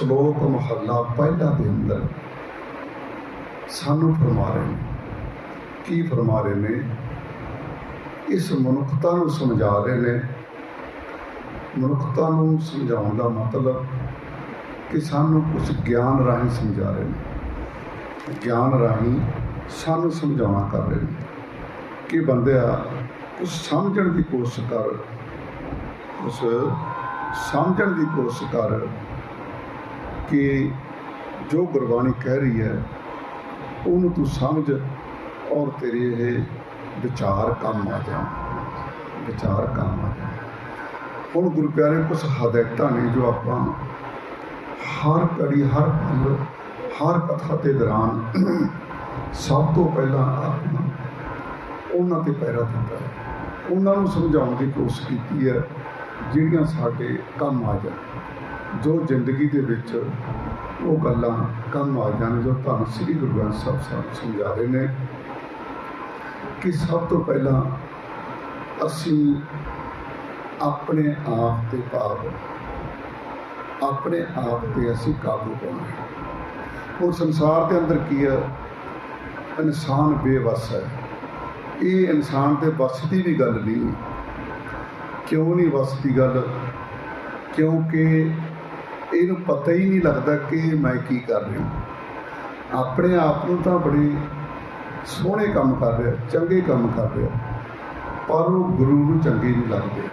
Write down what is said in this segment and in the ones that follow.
ਸ਼ਲੋਕ ਮਹੱਲਾ ਪਹਿਲਾ ਦੇ ਅੰਦਰ ਸਾਨੂੰ ਫਰਮਾ ਰਹੇ ਨੇ। ਕੀ ਫਰਮਾ ਰਹੇ ਨੇ? ਇਸ ਮਨੁੱਖਤਾ ਨੂੰ ਸਮਝਾ ਰਹੇ ਨੇ। ਮਨੁੱਖਤਾ ਨੂੰ ਸਮਝਾਉਣ ਦਾ ਮਤਲਬ ਕਿ ਸਾਨੂੰ ਕੁਝ ਗਿਆਨ ਰਾਹੀਂ ਸਮਝਾ ਰਹੇ ਨੇ। ਗਿਆਨ ਰਾਹੀਂ ਸਾਨੂੰ ਸਮਝਾਉਣਾ ਕਰ ਰਹੇ ਨੇ। ਕਿ ਬੰਦਿਆ ਕੁਝ ਸਮਝਣ ਦੀ ਕੋਸ਼ਿਸ਼ ਕਰ। ਕੁਝ ਸਮਝਣ ਦੀ ਕੋਸ਼ਿਸ਼ ਕਰ। ਕਿ ਜੋ ਗੁਰਬਾਣੀ ਕਹਿ ਰਹੀ ਹੈ, ਉਹਨੂੰ ਤੂੰ ਸਮਝ ਔਰ ਤੇਰੇ ਇਹ ਵਿਚਾਰ ਕੰਮ ਆ ਜਾਣ। ਵਿਚਾਰ ਕੰਮ ਆ ਜਾਣ। ਹੁਣ ਗੁਰੂ ਪਿਆਰੇ ਕੁਝ ਹਦਾਇਤਾਂ ਨੇ ਜੋ ਆਪਾਂ ਹਰ ਘੜੀ, ਹਰ ਪਲ ਹਰ ਕਥਾ ਦੇ ਦੌਰਾਨ ਸਭ ਤੋਂ ਪਹਿਲਾਂ ਆਪਾਂ ਉਹਨਾਂ ਤੇ ਪੈਰਾ ਦਿੱਤਾ ਹੈ ਉਹਨਾਂ ਨੂੰ ਸਮਝਾਉਣ ਦੀ ਕੋਸ਼ਿਸ਼ ਕੀਤੀ ਹੈ, ਜਿਹੜੀਆਂ ਸਾਡੇ ਕੰਮ ਆ ਜਾਣ। ਜੋ ਜ਼ਿੰਦਗੀ ਦੇ ਵਿੱਚ ਉਹ ਗੱਲਾਂ ਕੰਮ ਆ ਜਾਣ, ਜੋ ਤੁਹਾਨੂੰ ਸ੍ਰੀ ਗੁਰੂ ਗ੍ਰੰਥ ਸਾਹਿਬ ਸਾਹਿਬ ਸਮਝਾ ਰਹੇ ਨੇ ਕਿ ਸਭ ਤੋਂ ਪਹਿਲਾਂ ਅਸੀਂ ਆਪਣੇ ਆਪ ਤੇ ਭਾਵ, ਆਪਣੇ ਆਪ ਤੇ ਅਸੀਂ ਕਾਬੂ ਪਾਉਣਾ ਹੈ। ਹੁਣ ਸੰਸਾਰ ਦੇ ਅੰਦਰ ਕੀ ਹੈ? ਇਨਸਾਨ ਬੇਵਸ ਹੈ। ਇਹ ਇਨਸਾਨ 'ਤੇ ਵੱਸ ਦੀ ਵੀ ਗੱਲ ਨਹੀਂ। ਕਿਉਂ ਨਹੀਂ ਵੱਸ ਦੀ ਗੱਲ? ਕਿਉਂਕਿ ਇਹਨੂੰ ਪਤਾ ਹੀ ਨਹੀਂ ਲੱਗਦਾ ਕਿ ਮੈਂ ਕੀ ਕਰ ਰਿਹਾ ਆਪਣੇ ਆਪ ਨੂੰ ਤਾਂ ਬੜੀ ਸੋਹਣੇ ਕੰਮ ਕਰ ਰਿਹਾ ਚੰਗੇ ਕੰਮ ਕਰ ਰਿਹਾ ਪਰ ਉਹ ਗੁਰੂ ਨੂੰ ਚੰਗੇ ਨਹੀਂ ਲੱਗਦੇ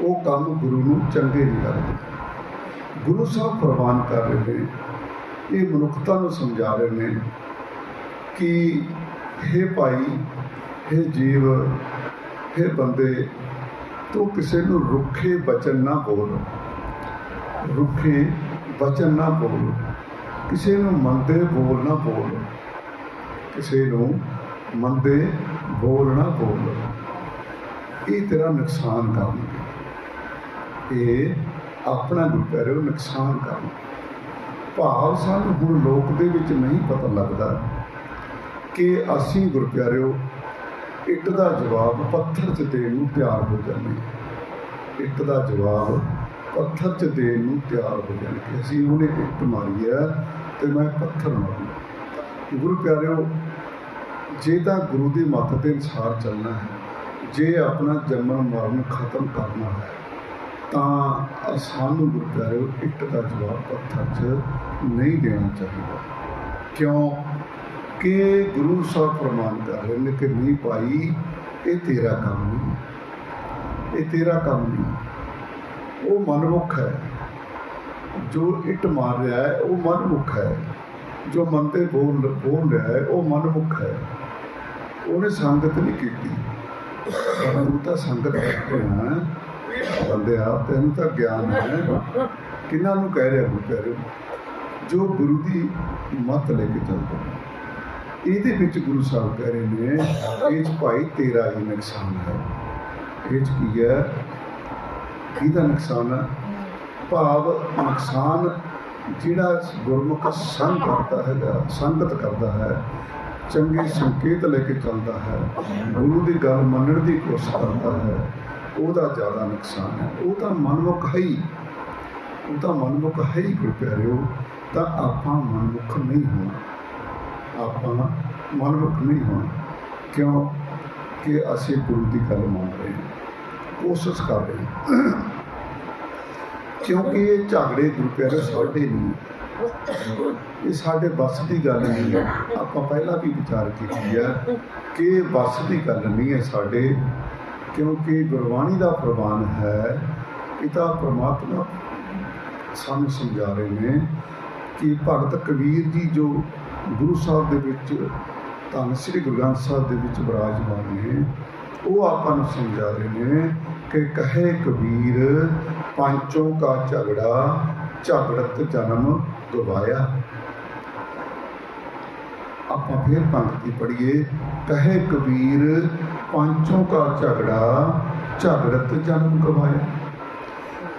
ਉਹ ਕੰਮ ਗੁਰੂ ਨੂੰ ਚੰਗੇ ਨਹੀਂ ਲੱਗਦੇ ਗੁਰੂ ਸਾਹਿਬ ਪ੍ਰਵਾਨ ਕਰ ਰਹੇ ਨੇ ਇਹ ਮਨੁੱਖਤਾ ਨੂੰ ਸਮਝਾ ਰਹੇ ਨੇ ਕਿ हे ਭਾਈ हे ਜੀਵ हे ਬੰਦੇ ਤੂੰ ਕਿਸੇ ਨੂੰ ਰੁੱਖੇ ਬਚਨ ਨਾ ਬੋਲ ਰੁੱਖੇ ਬਚਨ ਨਾ ਬੋਲ। ਕਿਸੇ ਨੂੰ ਮੰਦੇ ਬੋਲ ਨਾ ਬੋਲ। ਕਿਸੇ ਨੂੰ ਮੰਦੇ ਬੋਲ ਨਾ ਬੋਲ। ਇਹ ਤੇਰਾ ਨੁਕਸਾਨ ਕਰਨਗੇ ਇਹ ਆਪਣਾ ਗੁਰਪਿਆਰੇ ਨੁਕਸਾਨ ਕਰਨ ਭਾਵ ਸਾਨੂੰ ਹੁਣ ਲੋਕ ਦੇ ਵਿੱਚ ਨਹੀਂ ਪਤਾ ਲੱਗਦਾ ਕਿ ਅਸੀਂ ਗੁਰਪਿਆਰਿਓ ਇੱਟ ਦਾ ਜਵਾਬ ਪੱਥਰ 'ਚ ਦੇਣ ਨੂੰ ਤਿਆਰ ਹੋ ਜਾਂਦੇ ਇੱਟ ਦਾ ਜਵਾਬ ਪੱਥਰ 'ਚ ਦੇਣ ਨੂੰ ਤਿਆਰ ਹੋ ਜਾਣਗੇ ਅਸੀਂ ਉਹਨੇ ਇੱਟ ਮਾਰੀ ਹੈ ਤੇ ਮੈਂ ਪੱਥਰ ਮਾਰੂ। ਗੁਰੂ ਪਿਆਰਿਓ, ਜੇ ਤਾਂ ਗੁਰੂ ਦੀ ਮੱਤ ਦੇ ਅਨੁਸਾਰ ਚੱਲਣਾ ਹੈ, ਜੇ ਆਪਣਾ ਜੰਮਣ ਮਰਨ ਖਤਮ ਕਰਨਾ ਹੈ, ਤਾਂ ਸਾਨੂੰ ਗੁਰੂ ਪਿਆਰਿਓ, ਇੱਟ ਦਾ ਜਵਾਬ ਪੱਥਰ 'ਚ ਨਹੀਂ ਦੇਣਾ ਚਾਹੀਦਾ। ਕਿਉਂ? ਕਿ ਗੁਰੂ ਸਾਹਿਬ ਪ੍ਰਮਾਣ ਕਰ ਰਹੇ ਨੇ ਕਿ ਨਹੀਂ ਭਾਈ ਇਹ ਤੇਰਾ ਕੰਮ ਨਹੀਂ। ਇਹ ਤੇਰਾ ਕੰਮ ਨਹੀਂ। ਉਹ ਮਨਮੁਖ ਹੈ। ਜੋ ਇੱਟ ਮਾਰ ਰਿਹਾ ਹੈ, ਉਹ ਮਨਮੁਖ ਹੈ। ਜੋ ਮਨ ਤੇ ਬੋਲ ਬੋਲ ਰਿਹਾ ਹੈ, ਉਹ ਮਨਮੁਖ ਹੈ। ਉਹਨੇ ਸੰਗਤ ਨਹੀਂ ਕੀਤੀ। ਪਰ ਤਾਂ ਸੰਗਤ ਕਰਦੇ ਹਾਂ ਬੰਦੇ ਆ ਤੈਨੂੰ ਤਾਂ ਗਿਆਨ ਹੈ। ਕਿਹਨਾਂ ਨੂੰ ਕਹਿ ਰਿਹਾ ਗੁਰੂ ਕਹਿ ਰਿਹਾ ਜੋ ਗੁਰੂ ਦੀ ਮੱਤ ਲੈ ਕੇ ਚੱਲਦੇ ਇਹਦੇ ਵਿੱਚ ਗੁਰੂ ਸਾਹਿਬ ਕਹਿ ਰਹੇ ਨੇ, ਇਹ 'ਚ ਭਾਈ ਤੇਰਾ ਹੀ ਨੁਕਸਾਨ ਹੈ। ਇਹ 'ਚ ਕੀ ਹੈ? ਕਿਹਦਾ ਨੁਕਸਾਨ ਹੈ? ਭਾਵ ਨੁਕਸਾਨ ਜਿਹੜਾ ਗੁਰਮੁਖ ਸੰਗ ਕਰਦਾ ਹੈਗਾ ਸੰਗਤ ਕਰਦਾ ਹੈ, ਚੰਗੇ ਸੰਕੇਤ ਲੈ ਕੇ ਚੱਲਦਾ ਹੈ, ਗੁਰੂ ਦੀ ਗੱਲ ਮੰਨਣ ਦੀ ਕੋਸ਼ਿਸ਼ ਕਰਦਾ ਹੈ, ਉਹਦਾ ਜ਼ਿਆਦਾ ਨੁਕਸਾਨ ਹੈ। ਉਹ ਤਾਂ ਮਨਮੁਖ ਹੈ ਹੀ। ਉਹ ਤਾਂ ਮਨਮੁਖ ਹੈ ਹੀ ਗੁਰੂ ਪਿਆਰਿਓ। ਤਾਂ ਆਪਾਂ ਮਨਮੁਖ ਨਹੀਂ ਹੋਣਾ। ਆਪਾਂ ਮਨਮੁਖ ਨਹੀਂ ਹੋਣਾ। ਕਿਉਂ? ਕਿ ਅਸੀਂ ਗੁਰੂ ਦੀ ਗੱਲ ਮੰਨ ਰਹੇ ਹਾਂ। ਕੋਸ਼ਿਸ਼ ਕਰ ਰਹੇ ਹਾਂ। ਕਿਉਂਕਿ ਇਹ ਝਗੜੇ ਗੁਰੂ ਪਿਆਰੇ ਸਾਡੇ ਨਹੀਂ ਇਹ ਸਾਡੇ ਬਸ ਦੀ ਗੱਲ ਨਹੀਂ ਹੈ। ਆਪਾਂ ਪਹਿਲਾਂ ਵੀ ਵਿਚਾਰ ਕੀਤੀ ਹੈ ਕਿ ਇਹ ਬਸ ਦੀ ਗੱਲ ਨਹੀਂ ਹੈ ਸਾਡੇ, ਕਿਉਂਕਿ ਗੁਰਬਾਣੀ ਦਾ ਪ੍ਰਵਾਨ ਹੈ, ਪਿਤਾ ਪ੍ਰਮਾਤਮਾ ਸਾਨੂੰ ਸਮਝਾ ਰਹੇ ਨੇ ਕਿ ਭਗਤ ਕਬੀਰ ਜੀ ਜੋ ਗੁਰੂ ਸਾਹਿਬ ਦੇ ਵਿੱਚ, ਧੰਨ ਸ੍ਰੀ ਗੁਰੂ ਗ੍ਰੰਥ ਸਾਹਿਬ ਦੇ ਵਿੱਚ ਵਿਰਾਜਮਾਨ ਨੇ, ਉਹ ਆਪਾਂ ਨੂੰ ਸਮਝਾ ਰਹੇ ਨੇ ਕਿ ਕਹੇ ਕਬੀਰ, ਪੰਚੋਂ ਕਾ ਝਗੜਾ, ਝਗੜਤ ਜਨਮ ਗਵਾਇਆ। ਆਪਾਂ ਫਿਰ ਪੰਕਤੀ ਪੜ੍ਹੀਏ, ਕਹੇ ਕਬੀਰ, ਪੰਚੋਂ ਕਾ ਝਗੜਾ, ਝਗੜਤ ਜਨਮ ਗਵਾਇਆ।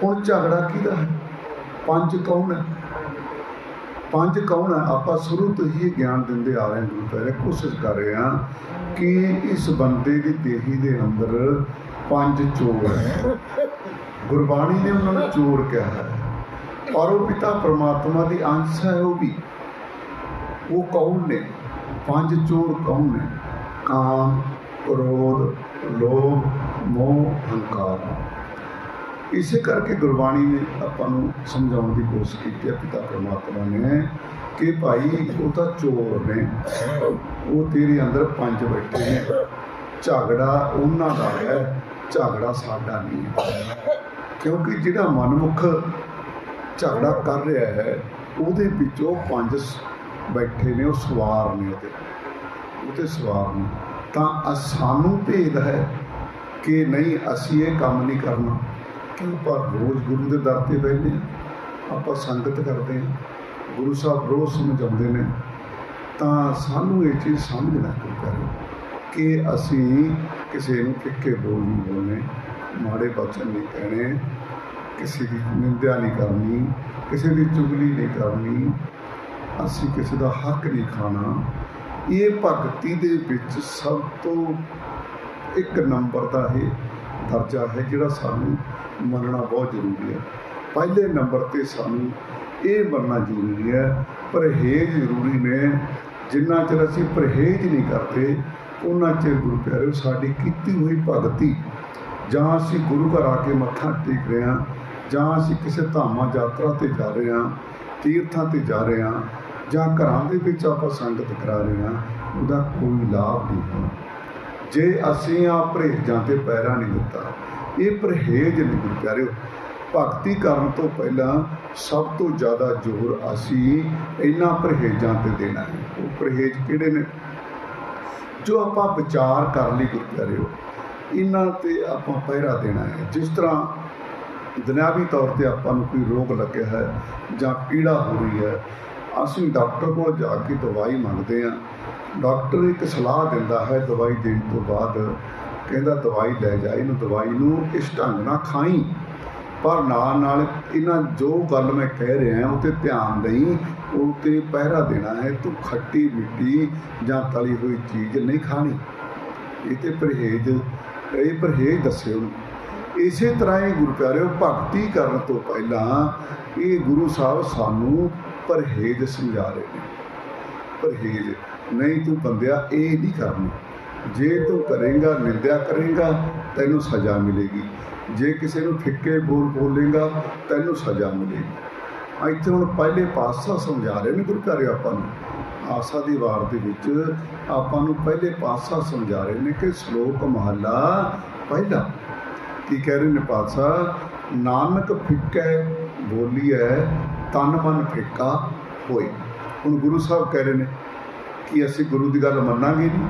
ਹੁਣ ਝਗੜਾ ਕਿਹਦਾ ਹੈ? ਪੰਜ ਕੌਣ ਹੈ? ਪੰਜ ਕੌਣ ਹੈ? ਆਪਾਂ ਸ਼ੁਰੂ ਤੋਂ ਹੀ ਗਿਆਨ ਦਿੰਦੇ ਆ ਰਹੇ ਹਾਂ, ਗੁਰੂ ਕੋਸ਼ਿਸ਼ ਕਰ ਰਹੇ ਹਾਂ ਕਿ ਇਸ ਬੰਦੇ ਦੀ ਦੇਹੀ ਦੇ ਅੰਦਰ ਪੰਜ ਚੋਰ ਗੁਰਬਾਣੀ ਨੇ ਉਹਨਾਂ ਨੂੰ ਚੋਰ ਕਿਹਾ ਹੈ। ਔਰ ਉਹ ਪਿਤਾ ਪ੍ਰਮਾਤਮਾ ਦੀ ਅੰਸ਼ ਹੈ ਉਹ ਵੀ। ਉਹ ਕੌਣ ਨੇ? ਪੰਜ ਚੋਰ ਕੌਣ ਨੇ? ਕਾਮ, ਕ੍ਰੋਧ, ਲੋਭ, ਮੋਹ, ਹੰਕਾਰ। ਇਸੇ ਕਰਕੇ ਗੁਰਬਾਣੀ ਨੇ ਆਪਾਂ ਨੂੰ ਸਮਝਾਉਣ ਦੀ ਕੋਸ਼ਿਸ਼ ਕੀਤੀ ਹੈ ਪਿਤਾ ਪ੍ਰਮਾਤਮਾ ਨੇ ਕਿ ਭਾਈ ਉਹ ਤਾਂ ਚੋਰ ਨੇ। ਉਹ ਤੇਰੇ ਅੰਦਰ ਪੰਜ ਬੈਠੇ ਨੇ। ਝਗੜਾ ਉਹਨਾਂ ਦਾ ਹੈ। ਝਗੜਾ ਸਾਡਾ ਨਹੀਂ ਹੈ ਕਿਉਂਕਿ ਜਿਹੜਾ ਮਨਮੁਖ ਝਗੜਾ ਕਰ ਰਿਹਾ ਹੈ, ਉਹਦੇ ਵਿੱਚੋਂ ਪੰਜ ਬੈਠੇ ਨੇ, ਉਹ ਸਵਾਰ ਨੇ ਉਹਦੇ। ਉਹਦੇ ਸਵਾਰ ਨੇ। ਤਾਂ ਸਾਨੂੰ ਭੇਦ ਹੈ ਕਿ ਨਹੀਂ, ਅਸੀਂ ਇਹ ਕੰਮ ਨਹੀਂ ਕਰਨਾ। ਕਿਉਂ? ਪਰ ਰੋਜ਼ ਗੁਰੂ ਦੇ ਦਰ ਤੇ ਬੈਠਦੇ ਹਾਂ। ਆਪਾਂ ਸੰਗਤ ਕਰਦੇ ਹਾਂ। ਗੁਰੂ ਸਾਹਿਬ ਰੋਜ਼ ਸਮਝਾਉਂਦੇ ਨੇ। ਤਾਂ ਸਾਨੂੰ ਇਹ ਚੀਜ਼ ਸਮਝਣਾ ਚਾਹੀਦਾ ਕਿ ਅਸੀਂ ਕਿਸੇ ਨੂੰ ਫਿੱਕੇ ਬੋਲ ਨਹੀਂ ਬੋਲਣੇ, ਮਾੜੇ ਬਚਨ ਨਹੀਂ ਕਹਿਣੇ, ਕਿਸੇ ਦੀ ਨਿੰਦਿਆ ਨਹੀਂ ਕਰਨੀ, ਕਿਸੇ ਦੀ ਚੁਗਲੀ ਨਹੀਂ ਕਰਨੀ, ਅਸੀਂ ਕਿਸੇ ਦਾ ਹੱਕ ਨਹੀਂ ਖਾਣਾ। ਇਹ ਭਗਤੀ ਦੇ ਵਿੱਚ ਸਭ ਤੋਂ ਇੱਕ ਨੰਬਰ ਦਾ ਇਹ ਦਰਜਾ ਹੈ ਜਿਹੜਾ ਸਾਨੂੰ ਮੰਨਣਾ ਬਹੁਤ ਜ਼ਰੂਰੀ ਹੈ। ਪਹਿਲੇ ਨੰਬਰ ਤੇ ਸਾਨੂੰ ਇਹ ਮੰਨਣਾ ਜ਼ਰੂਰੀ ਹੈ, ਪਰਹੇਜ਼ ਜ਼ਰੂਰੀ ਨੇ। ਜਿੰਨਾ ਚਿਰ ਅਸੀਂ ਪਰਹੇਜ਼ ਨਹੀਂ ਕਰਦੇ ਉਹਨਾਂ ਚਿਰ ਗੁਰੂ ਪਿਆਰਿਓ, ਸਾਡੀ ਕੀਤੀ ਹੋਈ ਭਗਤੀ, ਜਾਂ ਅਸੀਂ ਗੁਰੂ ਘਰ ਆ ਕੇ ਮੱਥਾ ਟੇਕ ਰਹੇ ਹਾਂ, ਜਾਂ ਅਸੀਂ ਕਿਸੇ ਧਾਮਾਂ ਯਾਤਰਾ ਤੇ ਜਾ ਰਹੇ ਹਾਂ, ਤੀਰਥਾਂ ਤੇ ਜਾ ਰਹੇ ਹਾਂ, ਜਾਂ ਘਰਾਂ ਦੇ ਵਿੱਚ ਆਪਾਂ ਸੰਗਤ ਕਰਾ ਰਹੇ ਹਾਂ, ਉਹਦਾ ਕੋਈ ਲਾਭ ਨਹੀਂ ਹੋਣਾ ਜੇ ਅਸੀਂ ਆ ਪਰਹੇਜ਼ਾਂ ਤੇ ਪੈਰਾ ਨਹੀਂ ਦਿੱਤਾ, ਇਹ ਪਰਹੇਜ਼ ਨਹੀਂ ਗੁਰੂ ਪਿਆਰਿਓ। ਭਗਤੀ ਕਰਨ ਤੋਂ ਪਹਿਲਾਂ ਸਭ ਤੋਂ ਜ਼ਿਆਦਾ ਜ਼ੋਰ ਅਸੀਂ ਇਹਨਾਂ ਪਰਹੇਜ਼ਾਂ ਤੇ ਦੇਣਾ ਹੈ। ਉਹ ਪਰਹੇਜ਼ ਕਿਹੜੇ ਨੇ? ਜੋ ਆਪਾਂ ਵਿਚਾਰ ਕਰ ਲਈ ਗੁਰੂ ਪਿਆਰਿਓ ਇਹਨਾਂ ਤੇ ਆਪਾਂ ਪਹਿਰਾ ਦੇਣਾ ਹੈ। ਜਿਸ ਤਰ੍ਹਾਂ ਦੁਨਿਆਵੀ ਤੌਰ ਤੇ ਆਪਾਂ ਨੂੰ ਕੋਈ ਰੋਗ ਲੱਗਿਆ ਹੈ ਜਾਂ ਕੀੜਾ ਹੋ ਰਹੀ ਹੈ, ਅਸੀਂ ਡਾਕਟਰ ਕੋਲ ਜਾ ਕੇ ਦਵਾਈ ਮੰਗਦੇ ਹਾਂ। ਡਾਕਟਰ ਇੱਕ ਸਲਾਹ ਦਿੰਦਾ ਹੈ, ਦਵਾਈ ਦੇਣ ਤੋਂ ਬਾਅਦ ਕਹਿੰਦਾ ਦਵਾਈ ਲੈ ਜਾ, ਇਹਨੂੰ ਦਵਾਈ ਨੂੰ ਇਸ ਢੰਗ ਨਾਲ ਖਾਈ। ਪਰ ਨਾਲ ਨਾਲ ਇਹਨਾਂ ਜੋ ਗੱਲ ਮੈਂ ਕਹਿ ਰਿਹਾ ਉਹ ਤੇ ਧਿਆਨ ਦੇਈ, ਉਹ ਤੇ ਪਹਿਰਾ ਦੇਣਾ ਹੈ, ਤੂੰ ਖੱਟੀ ਮਿੱਟੀ ਜਾਂ ਤਲੀ ਹੋਈ ਚੀਜ਼ ਨਹੀਂ ਖਾਣੀ। ਇਹ ਤੇ ਪਰਹੇਜ਼, ਇਹ ਪਰਹੇਜ਼ ਦੱਸਿਓ। ਇਸੇ ਤਰ੍ਹਾਂ ਹੀ ਗੁਰੂ ਪਿਆਰਿਓ, ਭਗਤੀ ਕਰਨ ਤੋਂ ਪਹਿਲਾਂ ਇਹ ਗੁਰੂ ਸਾਹਿਬ ਸਾਨੂੰ ਪਰਹੇਜ਼ ਸਮਝਾ ਰਹੇ ਨੇ। ਪਰਹੇਜ਼, ਨਹੀਂ ਤੂੰ ਬੰਦਿਆ, ਇਹ ਨਹੀਂ ਕਰਨੀ। ਜੇ ਤੂੰ ਕਰੇਗਾ, ਨਿੰਦਿਆ ਕਰੇਗਾ, ਤੈਨੂੰ ਸਜ਼ਾ ਮਿਲੇਗੀ। ਜੇ ਕਿਸੇ ਨੂੰ ਫਿੱਕੇ ਬੋਲ ਬੋਲੇਗਾ, ਤੈਨੂੰ ਸਜ਼ਾ ਮਿਲੇਗੀ। ਇੱਥੇ ਹੁਣ ਪਹਿਲੇ ਪਾਸਾ ਸਮਝਾ ਰਹੇ ਨੇ ਗੁਰੂ ਪਿਆਰਿਓ ਆਪਾਂ ਨੂੰ। ਆਸਾ ਦੀ ਵਾਰ ਦੇ ਵਿੱਚ ਆਪਾਂ ਨੂੰ ਪਹਿਲੇ ਪਾਸਾ ਸਮਝਾ ਰਹੇ ਨੇ ਕਿ ਸ਼ਲੋਕ ਮਹਲਾ ਪਹਿਲਾ। ਕੀ ਕਹਿ ਰਹੇ ਨੇ ਪਾਤਸ਼ਾਹ? ਨਾਨਕ ਫਿੱਕੈ ਹੈ ਤਨ ਮਨ ਫਿੱਕਾ ਹੋਏ। ਹੁਣ ਗੁਰੂ ਸਾਹਿਬ ਕਹਿ ਰਹੇ ਨੇ ਕਿ ਅਸੀਂ ਗੁਰੂ ਦੀ ਗੱਲ ਮੰਨਾਂਗੇ ਨਹੀਂ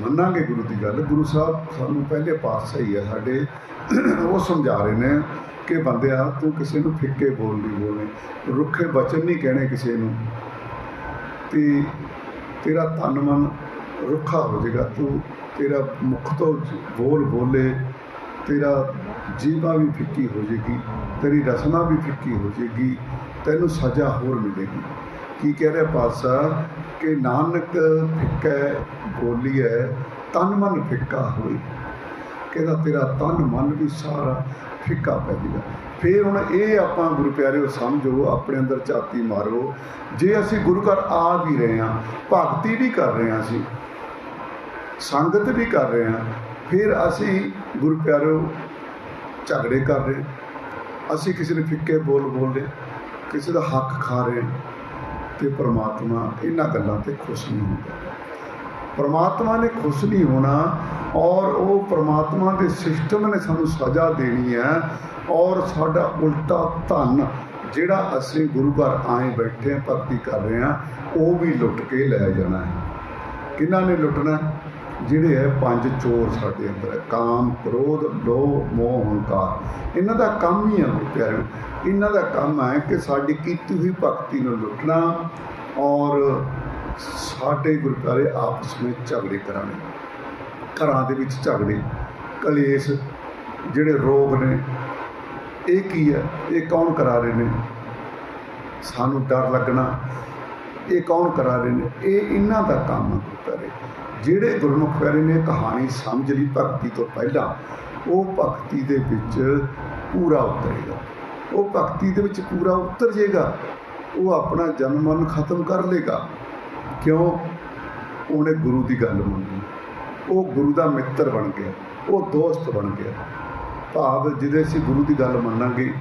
ਮੰਨਾਂਗੇ ਗੁਰੂ ਦੀ ਗੱਲ। ਗੁਰੂ ਸਾਹਿਬ ਸਾਨੂੰ ਪਹਿਲੇ ਪਾਤਸ਼ਾਹ ਹੀ ਹੈ ਸਾਡੇ। ਉਹ ਸਮਝਾ ਰਹੇ ਨੇ ਕਿ ਬੰਦਿਆ, ਤੂੰ ਕਿਸੇ ਨੂੰ ਫਿੱਕੇ ਬੋਲ ਨਹੀਂ ਬੋਲਣੇ। ਰੁੱਖੇ ਬਚਨ ਨਹੀਂ ਕਹਿਣੇ ਕਿਸੇ ਨੂੰ। ਤੇ ਤੇਰਾ ਤਨ ਮਨ ਰੁੱਖਾ ਹੋ ਜਾਏਗਾ। ਤੂੰ ਤੇਰਾ ਮੁਖ ਤੋਂ ਬੋਲ ਬੋਲੇ। ਤੇਰਾ ਜੀਭਾ ਵੀ ਫਿੱਕੀ ਹੋ ਜਾਏਗੀ। ਤੇਰੀ ਰਸਨਾ ਵੀ ਫਿੱਕੀ ਹੋ ਜਾਏਗੀ। ਤੈਨੂੰ ਸਜ਼ਾ ਹੋਰ ਮਿਲੇਗੀ। ਕੀ ਕਹਿ ਰਿਹਾ ਪਾਤਸ਼ਾਹ? ਕਿ ਨਾਨਕ ਫਿੱਕਾ ਬੋਲੀ ਹੈ ਤਨ ਮਨ ਫਿੱਕਾ ਹੋਈ। ਕਹਿੰਦਾ ਤੇਰਾ ਤਨ ਮਨ ਵੀ ਸਾਰਾ ਫਿੱਕਾ ਪੈ ਜਾਏਗਾ ਫਿਰ ਹੁਣ ਇਹ ਆਪਾਂ ਗੁਰੂ ਪਿਆਰਿਓ ਸਮਝੋ, ਆਪਣੇ ਅੰਦਰ ਝਾਤੀ ਮਾਰੋ। ਜੇ ਅਸੀਂ ਗੁਰੂ ਘਰ ਆ ਵੀ ਰਹੇ ਹਾਂ, ਭਗਤੀ ਵੀ ਕਰ ਰਹੇ ਹਾਂ ਅਸੀਂ, ਸੰਗਤ ਵੀ ਕਰ ਰਹੇ ਹਾਂ, ਫਿਰ ਅਸੀਂ ਗੁਰੂ ਪਿਆਰਿਓ ਝਗੜੇ ਕਰ ਰਹੇ। ਅਸੀਂ ਕਿਸੇ ਨੂੰ ਫਿੱਕੇ ਬੋਲ ਬੋਲ ਰਹੇ, ਕਿਸੇ ਦਾ ਹੱਕ ਖਾ ਰਹੇ ਤੇ ਪ੍ਰਮਾਤਮਾ ਇਹਨਾਂ ਗੱਲਾਂ ਤੇ ਖੁਸ਼ ਨਹੀਂ ਹੁੰਦਾ। ਪ੍ਰਮਾਤਮਾ ਨੇ ਖੁਸ਼ ਨਹੀਂ ਹੋਣਾ ਔਰ ਉਹ ਪ੍ਰਮਾਤਮਾ ਦੇ ਸਿਸਟਮ ਨੇ ਸਾਨੂੰ ਸਜ਼ਾ ਦੇਣੀ ਹੈ ਔਰ ਸਾਡਾ ਉਲਟਾ ਧਨ ਜਿਹੜਾ ਅਸੀਂ ਗੁਰੂ ਘਰ ਆਏ ਬੈਠੇ ਹਾਂ ਭਗਤੀ ਕਰ ਰਹੇ ਹਾਂ, ਉਹ ਵੀ ਲੁੱਟ ਕੇ ਲੈ ਜਾਣਾ ਹੈ। ਕਿਹਨਾਂ ਨੇ ਲੁੱਟਣਾ? ਜਿਹੜੇ ਹੈ ਪੰਜ ਚੋਰ ਸਾਡੇ ਅੰਦਰ ਹੈ। ਕਾਮ, ਕ੍ਰੋਧ, ਲੋਭ, ਮੋਹ, ਹੰਕਾਰ। ਇਹਨਾਂ ਦਾ ਕੰਮ ਹੀ ਹੈ ਮੇਰੇ ਪਿਆਰਿਓ। ਇਹਨਾਂ ਦਾ ਕੰਮ ਹੈ ਕਿ ਸਾਡੀ ਕੀਤੀ ਹੋਈ ਭਗਤੀ ਨੂੰ ਲੁੱਟਣਾ ਔਰ ਸਾਡੇ ਗੁਰਦੁਆਰੇ ਆਪਸ ਵਿੱਚ ਝਗੜੇ ਕਰਾਣੇ ਘਰਾਂ ਦੇ ਵਿੱਚ ਝਗੜੇ, ਕਲੇਸ਼, ਜਿਹੜੇ ਰੋਗ ਨੇ, ਇਹ ਕੀ ਹੈ, ਇਹ ਕੌਣ ਕਰਾ ਰਹੇ ਨੇ? ਸਾਨੂੰ ਡਰ ਲੱਗਣਾ, ਇਹ ਕੌਣ ਕਰਾ ਰਹੇ ਨੇ? ਇਹ ਇਹਨਾਂ ਦਾ ਕੰਮ ਹੈ ਗੁਰਦੁਆਰੇ। ਜਿਹੜੇ ਗੁਰਮੁਖ ਪਿਆਰੇ ਨੇ, ਕਹਾਣੀ ਸਮਝ ਲਈ ਭਗਤੀ ਤੋਂ ਪਹਿਲਾਂ ਉਹ ਭਗਤੀ ਦੇ ਵਿੱਚ ਪੂਰਾ ਉਤਰੇਗਾ। ਉਹ ਭਗਤੀ ਦੇ ਵਿੱਚ ਪੂਰਾ ਉਤਰ ਜਾਏਗਾ, ਉਹ ਆਪਣਾ ਜਨਮ ਮਨ ਖਤਮ ਕਰ ਲੇਗਾ ਕਿਉਂ? ਉਹਨੇ ਗੁਰੂ ਦੀ ਗੱਲ ਮੰਨੀ। ਉਹ ਗੁਰੂ ਦਾ ਮਿੱਤਰ ਬਣ ਗਿਆ। ਉਹ ਦੋਸਤ ਬਣ ਗਿਆ। ਭਾਵ ਜਿਹਦੇ ਅਸੀਂ ਗੁਰੂ ਦੀ ਗੱਲ ਮੰਨਾਂਗੇ,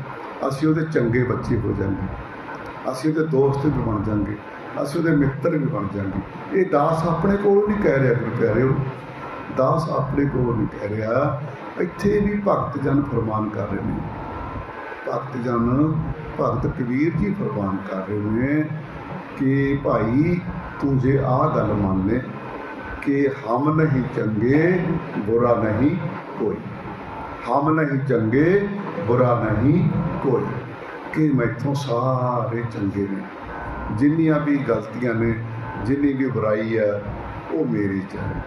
ਅਸੀਂ ਉਹਦੇ ਚੰਗੇ ਬੱਚੇ ਹੋ ਜਾਵਾਂਗੇ। ਅਸੀਂ ਉਹਦੇ ਦੋਸਤ ਵੀ ਬਣ ਜਾਵਾਂਗੇ। ਅਸੀਂ ਉਹਦੇ ਮਿੱਤਰ ਵੀ ਬਣ ਜਾਵਾਂਗੇ। ਇਹ ਦਾਸ ਆਪਣੇ ਕੋਲ ਨਹੀਂ ਕਹਿ ਰਿਹਾ, ਗੁਰੂ ਪਿਆਰਿਓ। ਦਾਸ ਆਪਣੇ ਕੋਲ ਨਹੀਂ ਕਹਿ ਰਿਹਾ। ਇੱਥੇ ਵੀ ਭਗਤ ਜਨ ਫਰਮਾਨ ਕਰ ਰਹੇ ਨੇ। ਭਗਤ ਜਨ ਭਗਤ ਕਬੀਰ ਜੀ ਫਰਮਾਨ ਕਰ ਰਹੇ ਨੇ ਕਿ ਭਾਈ ਤੂੰ ਜੇ ਆਹ ਗੱਲ ਮੰਨ ਲੈ ਕਿ ਹਮ ਨਹੀਂ ਚੰਗੇ, ਬੁਰਾ ਨਹੀਂ ਕੋਈ। ਹਮ ਨਹੀਂ ਚੰਗੇ, ਬੁਰਾ ਨਹੀਂ ਕੋਈ। ਕਿ ਮੈਥੋਂ ਸਾਰੇ ਚੰਗੇ ਨੇ। ਜਿੰਨੀਆਂ ਵੀ ਗਲਤੀਆਂ ਨੇ, ਜਿੰਨੀ ਵੀ ਬੁਰਾਈ ਹੈ, ਉਹ ਮੇਰੀ ਚ ਹੈ।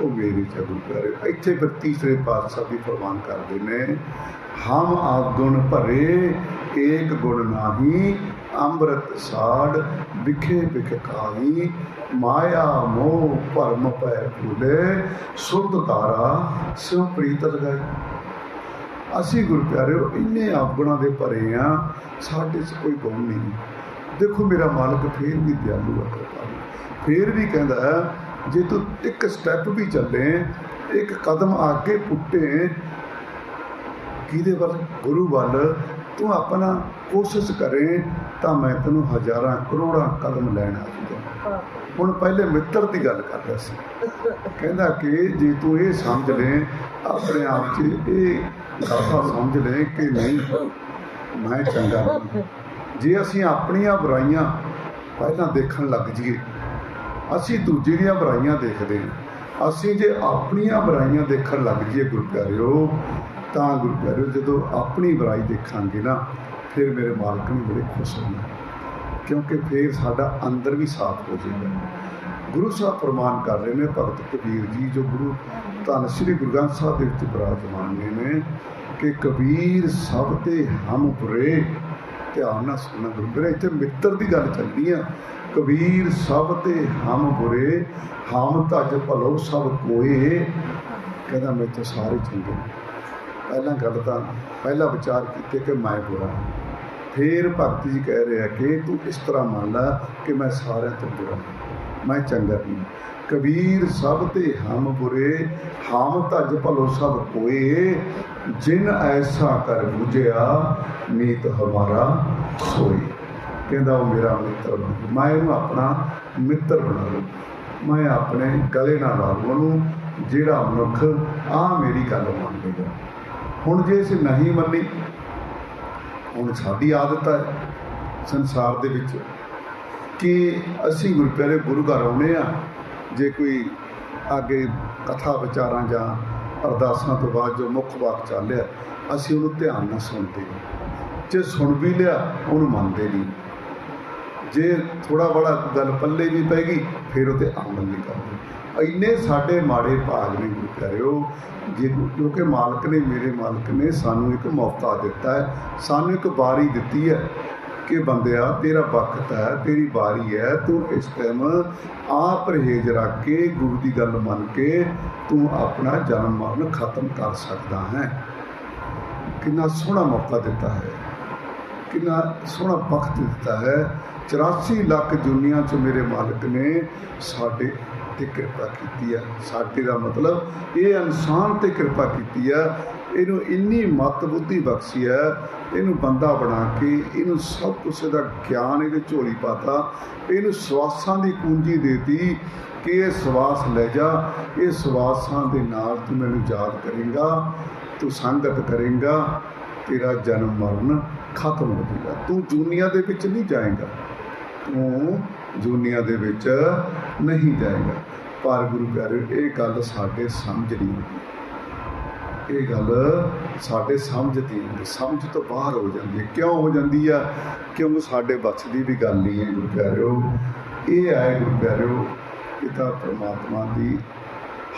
ਉਹ ਮੇਰੀ ਚ ਹੈ ਗੁਰੂ ਪਿਆਰੇ। ਇੱਥੇ ਫਿਰ ਤੀਸਰੇ ਪਾਤਸ਼ਾਹ ਵੀ ਫਰਮਾਨ ਕਰਦੇ ਨੇ। ਹਮ ਆਪ ਭਰੇ, ਏਕ ਗੁਣ ਨਾਹੀ, ਅੰਮ੍ਰਿਤ ਸਾੜ, ਵਿਖੇ ਵਿਖ ਮਾਇਆ ਮੋਹ ਭਰਮ ਪੈ ਭੁਲੇ, ਸੁਧ ਤਾਰਾ ਸਿਉ ਪ੍ਰੀਤ ਲਗਾਈ ਅਸੀਂ ਗੁਰ ਪਿਆਰਿਓ, ਇੰਨੇ ਆਪਗੁਣਾਂ ਦੇ ਭਰੇ ਆ, ਸਾਡੇ 'ਚ ਕੋਈ ਗੁਣ ਨਹੀਂ। ਦੇਖੋ ਮੇਰਾ ਮਾਲਕ ਫੇਰ ਵੀ ਦਿਆਲੂ ਹੈ ਕਿਰਪਾਲੂ ਫੇਰ ਵੀ ਕਹਿੰਦਾ ਜੇ ਤੂੰ ਇੱਕ ਸਟੈਪ ਵੀ ਚੱਲੇ, ਇੱਕ ਕਦਮ ਅੱਗੇ ਪੁੱਟੇ ਕਿਹਦੇ ਵੱਲ? ਗੁਰੂ ਵੱਲ। ਤੂੰ ਆਪਣਾ ਕੋਸ਼ਿਸ਼ ਕਰੇ ਤਾਂ ਮੈਂ ਤੈਨੂੰ ਹਜ਼ਾਰਾਂ ਕਰੋੜਾਂ ਕਦਮ ਲੈਣ ਆ ਹੁਣ ਪਹਿਲੇ ਮਿੱਤਰ ਦੀ ਗੱਲ ਕਰ ਰਿਹਾ ਸੀ। ਕਹਿੰਦਾ ਕਿ ਜੇ ਤੂੰ ਇਹ ਸਮਝ ਲੈ, ਆਪਣੇ ਆਪ 'ਚ ਇਹ ਗੱਲ ਸਮਝ ਲੈ ਕਿ ਨਹੀਂ, ਮੈਂ ਚੰਗਾ ਨਹੀਂ। ਜੇ ਅਸੀਂ ਆਪਣੀਆਂ ਬੁਰਾਈਆਂ ਪਹਿਲਾਂ ਦੇਖਣ ਲੱਗ ਜਾਈਏ, ਅਸੀਂ ਦੂਜੇ ਦੀਆਂ ਬੁਰਾਈਆਂ ਦੇਖਦੇ ਹਾਂ। ਅਸੀਂ ਜੇ ਆਪਣੀਆਂ ਬੁਰਾਈਆਂ ਦੇਖਣ ਲੱਗ ਜਾਈਏ ਗੁਰੂ ਪਿਆਰਿਓ ਤਾਂ ਗੁਰੂ ਪਿਆਰਿਓ, ਜਦੋਂ ਆਪਣੀ ਬੁਰਾਈ ਦੇਖਾਂਗੇ ਨਾ, ਫਿਰ ਮੇਰੇ ਮਾਲਕ ਨੂੰ ਬੜੇ ਖੁਸ਼ ਹੋਣਾ ਕਿਉਂਕਿ ਫਿਰ ਸਾਡਾ ਅੰਦਰ ਵੀ ਸਾਫ਼ ਹੋ ਜਾਏਗਾ। ਗੁਰੂ ਸਾਹਿਬ ਪ੍ਰਮਾਨ ਕਰ ਰਹੇ ਨੇ, ਭਗਤ ਕਬੀਰ ਜੀ, ਜੋ ਗੁਰੂ ਧੰਨ ਸ੍ਰੀ ਗੁਰੂ ਗ੍ਰੰਥ ਸਾਹਿਬ ਦੇ ਵਿੱਚ ਬਿਰਾਜਮਾਨ ਨੇ ਨੇ ਕਿ ਕਬੀਰ ਸਭ ਤੇ ਹਮ ਬੁਰੇ, ਧਿਆਨ ਨਾਲ ਸੁਣਨਾ ਗੁਰੂ ਮੇਰੇ ਇੱਥੇ ਮਿੱਤਰ ਦੀ ਗੱਲ ਚੱਲਦੀ ਆ। ਕਬੀਰ ਸਭ ਤੇ ਹਮ ਬੁਰੇ, ਹਮ ਤਜ ਭਲੋ ਸਭ ਕੋਏ, ਕਹਿੰਦਾ ਮੈਂ ਤਾਂ ਸਾਰੇ ਚੰਗੇ। ਪਹਿਲਾਂ ਗੱਲ ਤਾਂ ਪਹਿਲਾ ਵਿਚਾਰ ਕੀਤੇ ਕਿ ਮੈਂ ਬੁਰਾ ਹਾਂ। ਫਿਰ ਭਗਤ ਜੀ ਕਹਿ ਰਿਹਾ ਕਿ ਤੂੰ ਇਸ ਤਰ੍ਹਾਂ ਮੰਨ ਲੈ ਕਿ ਮੈਂ ਸਾਰਿਆਂ ਤੋਂ ਬੁਰਾ ਹਾਂ। ਮੈਂ ਚੰਗਾ ਨਹੀਂ ਕਬੀਰ, ਸਭ ਤੇ ਹਮ ਬੁਰੇ, ਹਮ ਤਜ ਭਲੋ ਸਭ ਕੋਏ, ਜਿਨ ਐਸਾ ਕਰ ਬੁਝਿਆ ਨੀਤ ਹਮਾਰਾ ਸੋਈ ਕਹਿੰਦਾ ਉਹ ਮੇਰਾ ਮਿੱਤਰ ਬਣ ਮੈਂ ਇਹਨੂੰ ਆਪਣਾ ਮਿੱਤਰ ਬਣਾ ਲਵਾਂ। ਮੈਂ ਆਪਣੇ ਗਲੇ ਨਾਲ ਲਾ ਲਉ ਉਹਨੂੰ, ਜਿਹੜਾ ਮਨੁੱਖ ਆ ਮੇਰੀ ਗੱਲ ਮੰਨ ਲੇਗਾ ਹੁਣ ਜੇ ਅਸੀਂ ਨਹੀਂ ਮੰਨੀ, ਹੁਣ ਸਾਡੀ ਆਦਤ ਹੈ ਸੰਸਾਰ ਦੇ ਵਿੱਚ ਕਿ ਅਸੀਂ ਗੁਰਪਿਆਰੇ ਗੁਰੂ ਘਰ ਆਉਨੇ ਆ ਜੇ ਕੋਈ ਅੱਗੇ ਕਥਾ ਵਿਚਾਰਾਂ ਜਾਂ ਅਰਦਾਸਾਂ ਤੋਂ ਬਾਅਦ ਜੋ ਮੁੱਖ ਵਾਕ ਚੱਲਿਆ ਅਸੀਂ ਉਹਨੂੰ ਧਿਆਨ ਨਾਲ ਸੁਣਦੇ ਜੇ ਸੁਣ ਵੀ ਲਿਆ, ਉਹਨੂੰ ਮੰਨਦੇ ਨਹੀਂ। ਜੇ ਥੋੜਾ ਬੜਾ ਗੱਲ ਪੱਲੇ ਵੀ ਪੈ ਗਈ, ਫਿਰ ਉਹ ਤੇ ਅਮਲ ਨਹੀਂ ਕਰਦੇ। ਇੰਨੇ ਸਾਡੇ ਮਾੜੇ ਭਾਗ ਨੇ ਗੁਰੂ ਪਿਆਰਿਓ ਜੇ, ਕਿਉਂਕਿ ਮਾਲਕ ਨੇ ਮੇਰੇ ਮਾਲਕ ਨੇ ਸਾਨੂੰ ਇੱਕ ਮੌਕਾ ਦਿੱਤਾ ਹੈ, ਸਾਨੂੰ ਇੱਕ ਵਾਰੀ ਦਿੱਤੀ ਹੈ ਕਿ ਬੰਦਿਆ, ਤੇਰਾ ਵਕਤ ਹੈ, ਤੇਰੀ ਵਾਰੀ ਹੈ, ਤੂੰ ਇਸ ਟਾਈਮ ਆ ਪਰਹੇਜ਼ ਰੱਖ ਕੇ, ਗੁਰੂ ਦੀ ਗੱਲ ਮੰਨ ਕੇ ਤੂੰ ਆਪਣਾ ਜਨਮ ਮਰਨ ਖਤਮ ਕਰ ਸਕਦਾ ਹੈ। ਕਿੰਨਾ ਸੋਹਣਾ ਮੌਕਾ ਦਿੱਤਾ ਹੈ, ਕਿੰਨਾ ਸੋਹਣਾ ਵਕਤ ਦਿੱਤਾ ਹੈ। 84 ਲੱਖ ਦੁਨੀਆ 'ਚ ਮੇਰੇ ਮਾਲਕ ਨੇ ਸਾਡੇ ਤੇ ਕਿਰਪਾ ਕੀਤੀ ਹੈ ਸਾਡੇ ਦਾ ਮਤਲਬ ਇਹ ਇਨਸਾਨ ਤੇ ਕਿਰਪਾ ਕੀਤੀ ਹੈ ਇਹਨੂੰ ਇੰਨੀ ਮਤ ਬੁੱਧੀ ਬਖਸ਼ੀ ਹੈ ਇਹਨੂੰ ਬੰਦਾ ਬਣਾ ਕੇ ਇਹਨੂੰ ਸਭ ਕੁਝ ਦਾ ਗਿਆਨ ਇਹਦੇ ਝੋਲੀ ਪਾਤਾ। ਇਹਨੂੰ ਸਵਾਸਾਂ ਦੀ ਕੁੰਜੀ ਦੇਤੀ ਕਿ ਇਹ ਸਵਾਸ ਲੈ ਜਾ। ਇਹ ਸਵਾਸਾਂ ਦੇ ਨਾਲ ਤੂੰ ਮੈਨੂੰ ਯਾਦ ਕਰੇਂਗਾ। ਤੂੰ ਸੰਗਤ ਕਰੇਗਾ। ਤੇਰਾ ਜਨਮ ਮਰਨ ਖਤਮ ਹੋ ਜਾਏਗਾ। ਤੂੰ ਦੁਨੀਆ ਦੇ ਵਿੱਚ ਨਹੀਂ ਜਾਏਗਾ। ਤੂੰ ਦੁਨੀਆ ਦੇ ਵਿੱਚ ਨਹੀਂ ਜਾਏਗਾ। ਪਰ ਗੁਰੂ ਪਿਆਰੇ, ਇਹ ਗੱਲ ਸਾਡੇ ਸਮਝ ਨਹੀਂ ਆਉਂਦੀ। ਇਹ ਗੱਲ ਸਾਡੇ ਸਮਝ ਦੀ ਨਹੀਂ ਸਮਝ ਤੋਂ ਬਾਹਰ ਹੋ ਜਾਂਦੀ ਹੈ। ਕਿਉਂ ਹੋ ਜਾਂਦੀ ਆ? ਕਿਉਂਕਿ ਸਾਡੇ ਬਸ ਦੀ ਵੀ ਗੱਲ ਨਹੀਂ ਹੈ ਗੁਰੂ ਪਿਆਰਿਓ। ਇਹ ਆਏ ਗੁਰੂ ਪਿਆਰਿਓ, ਪਿਤਾ ਪਰਮਾਤਮਾ ਦੀ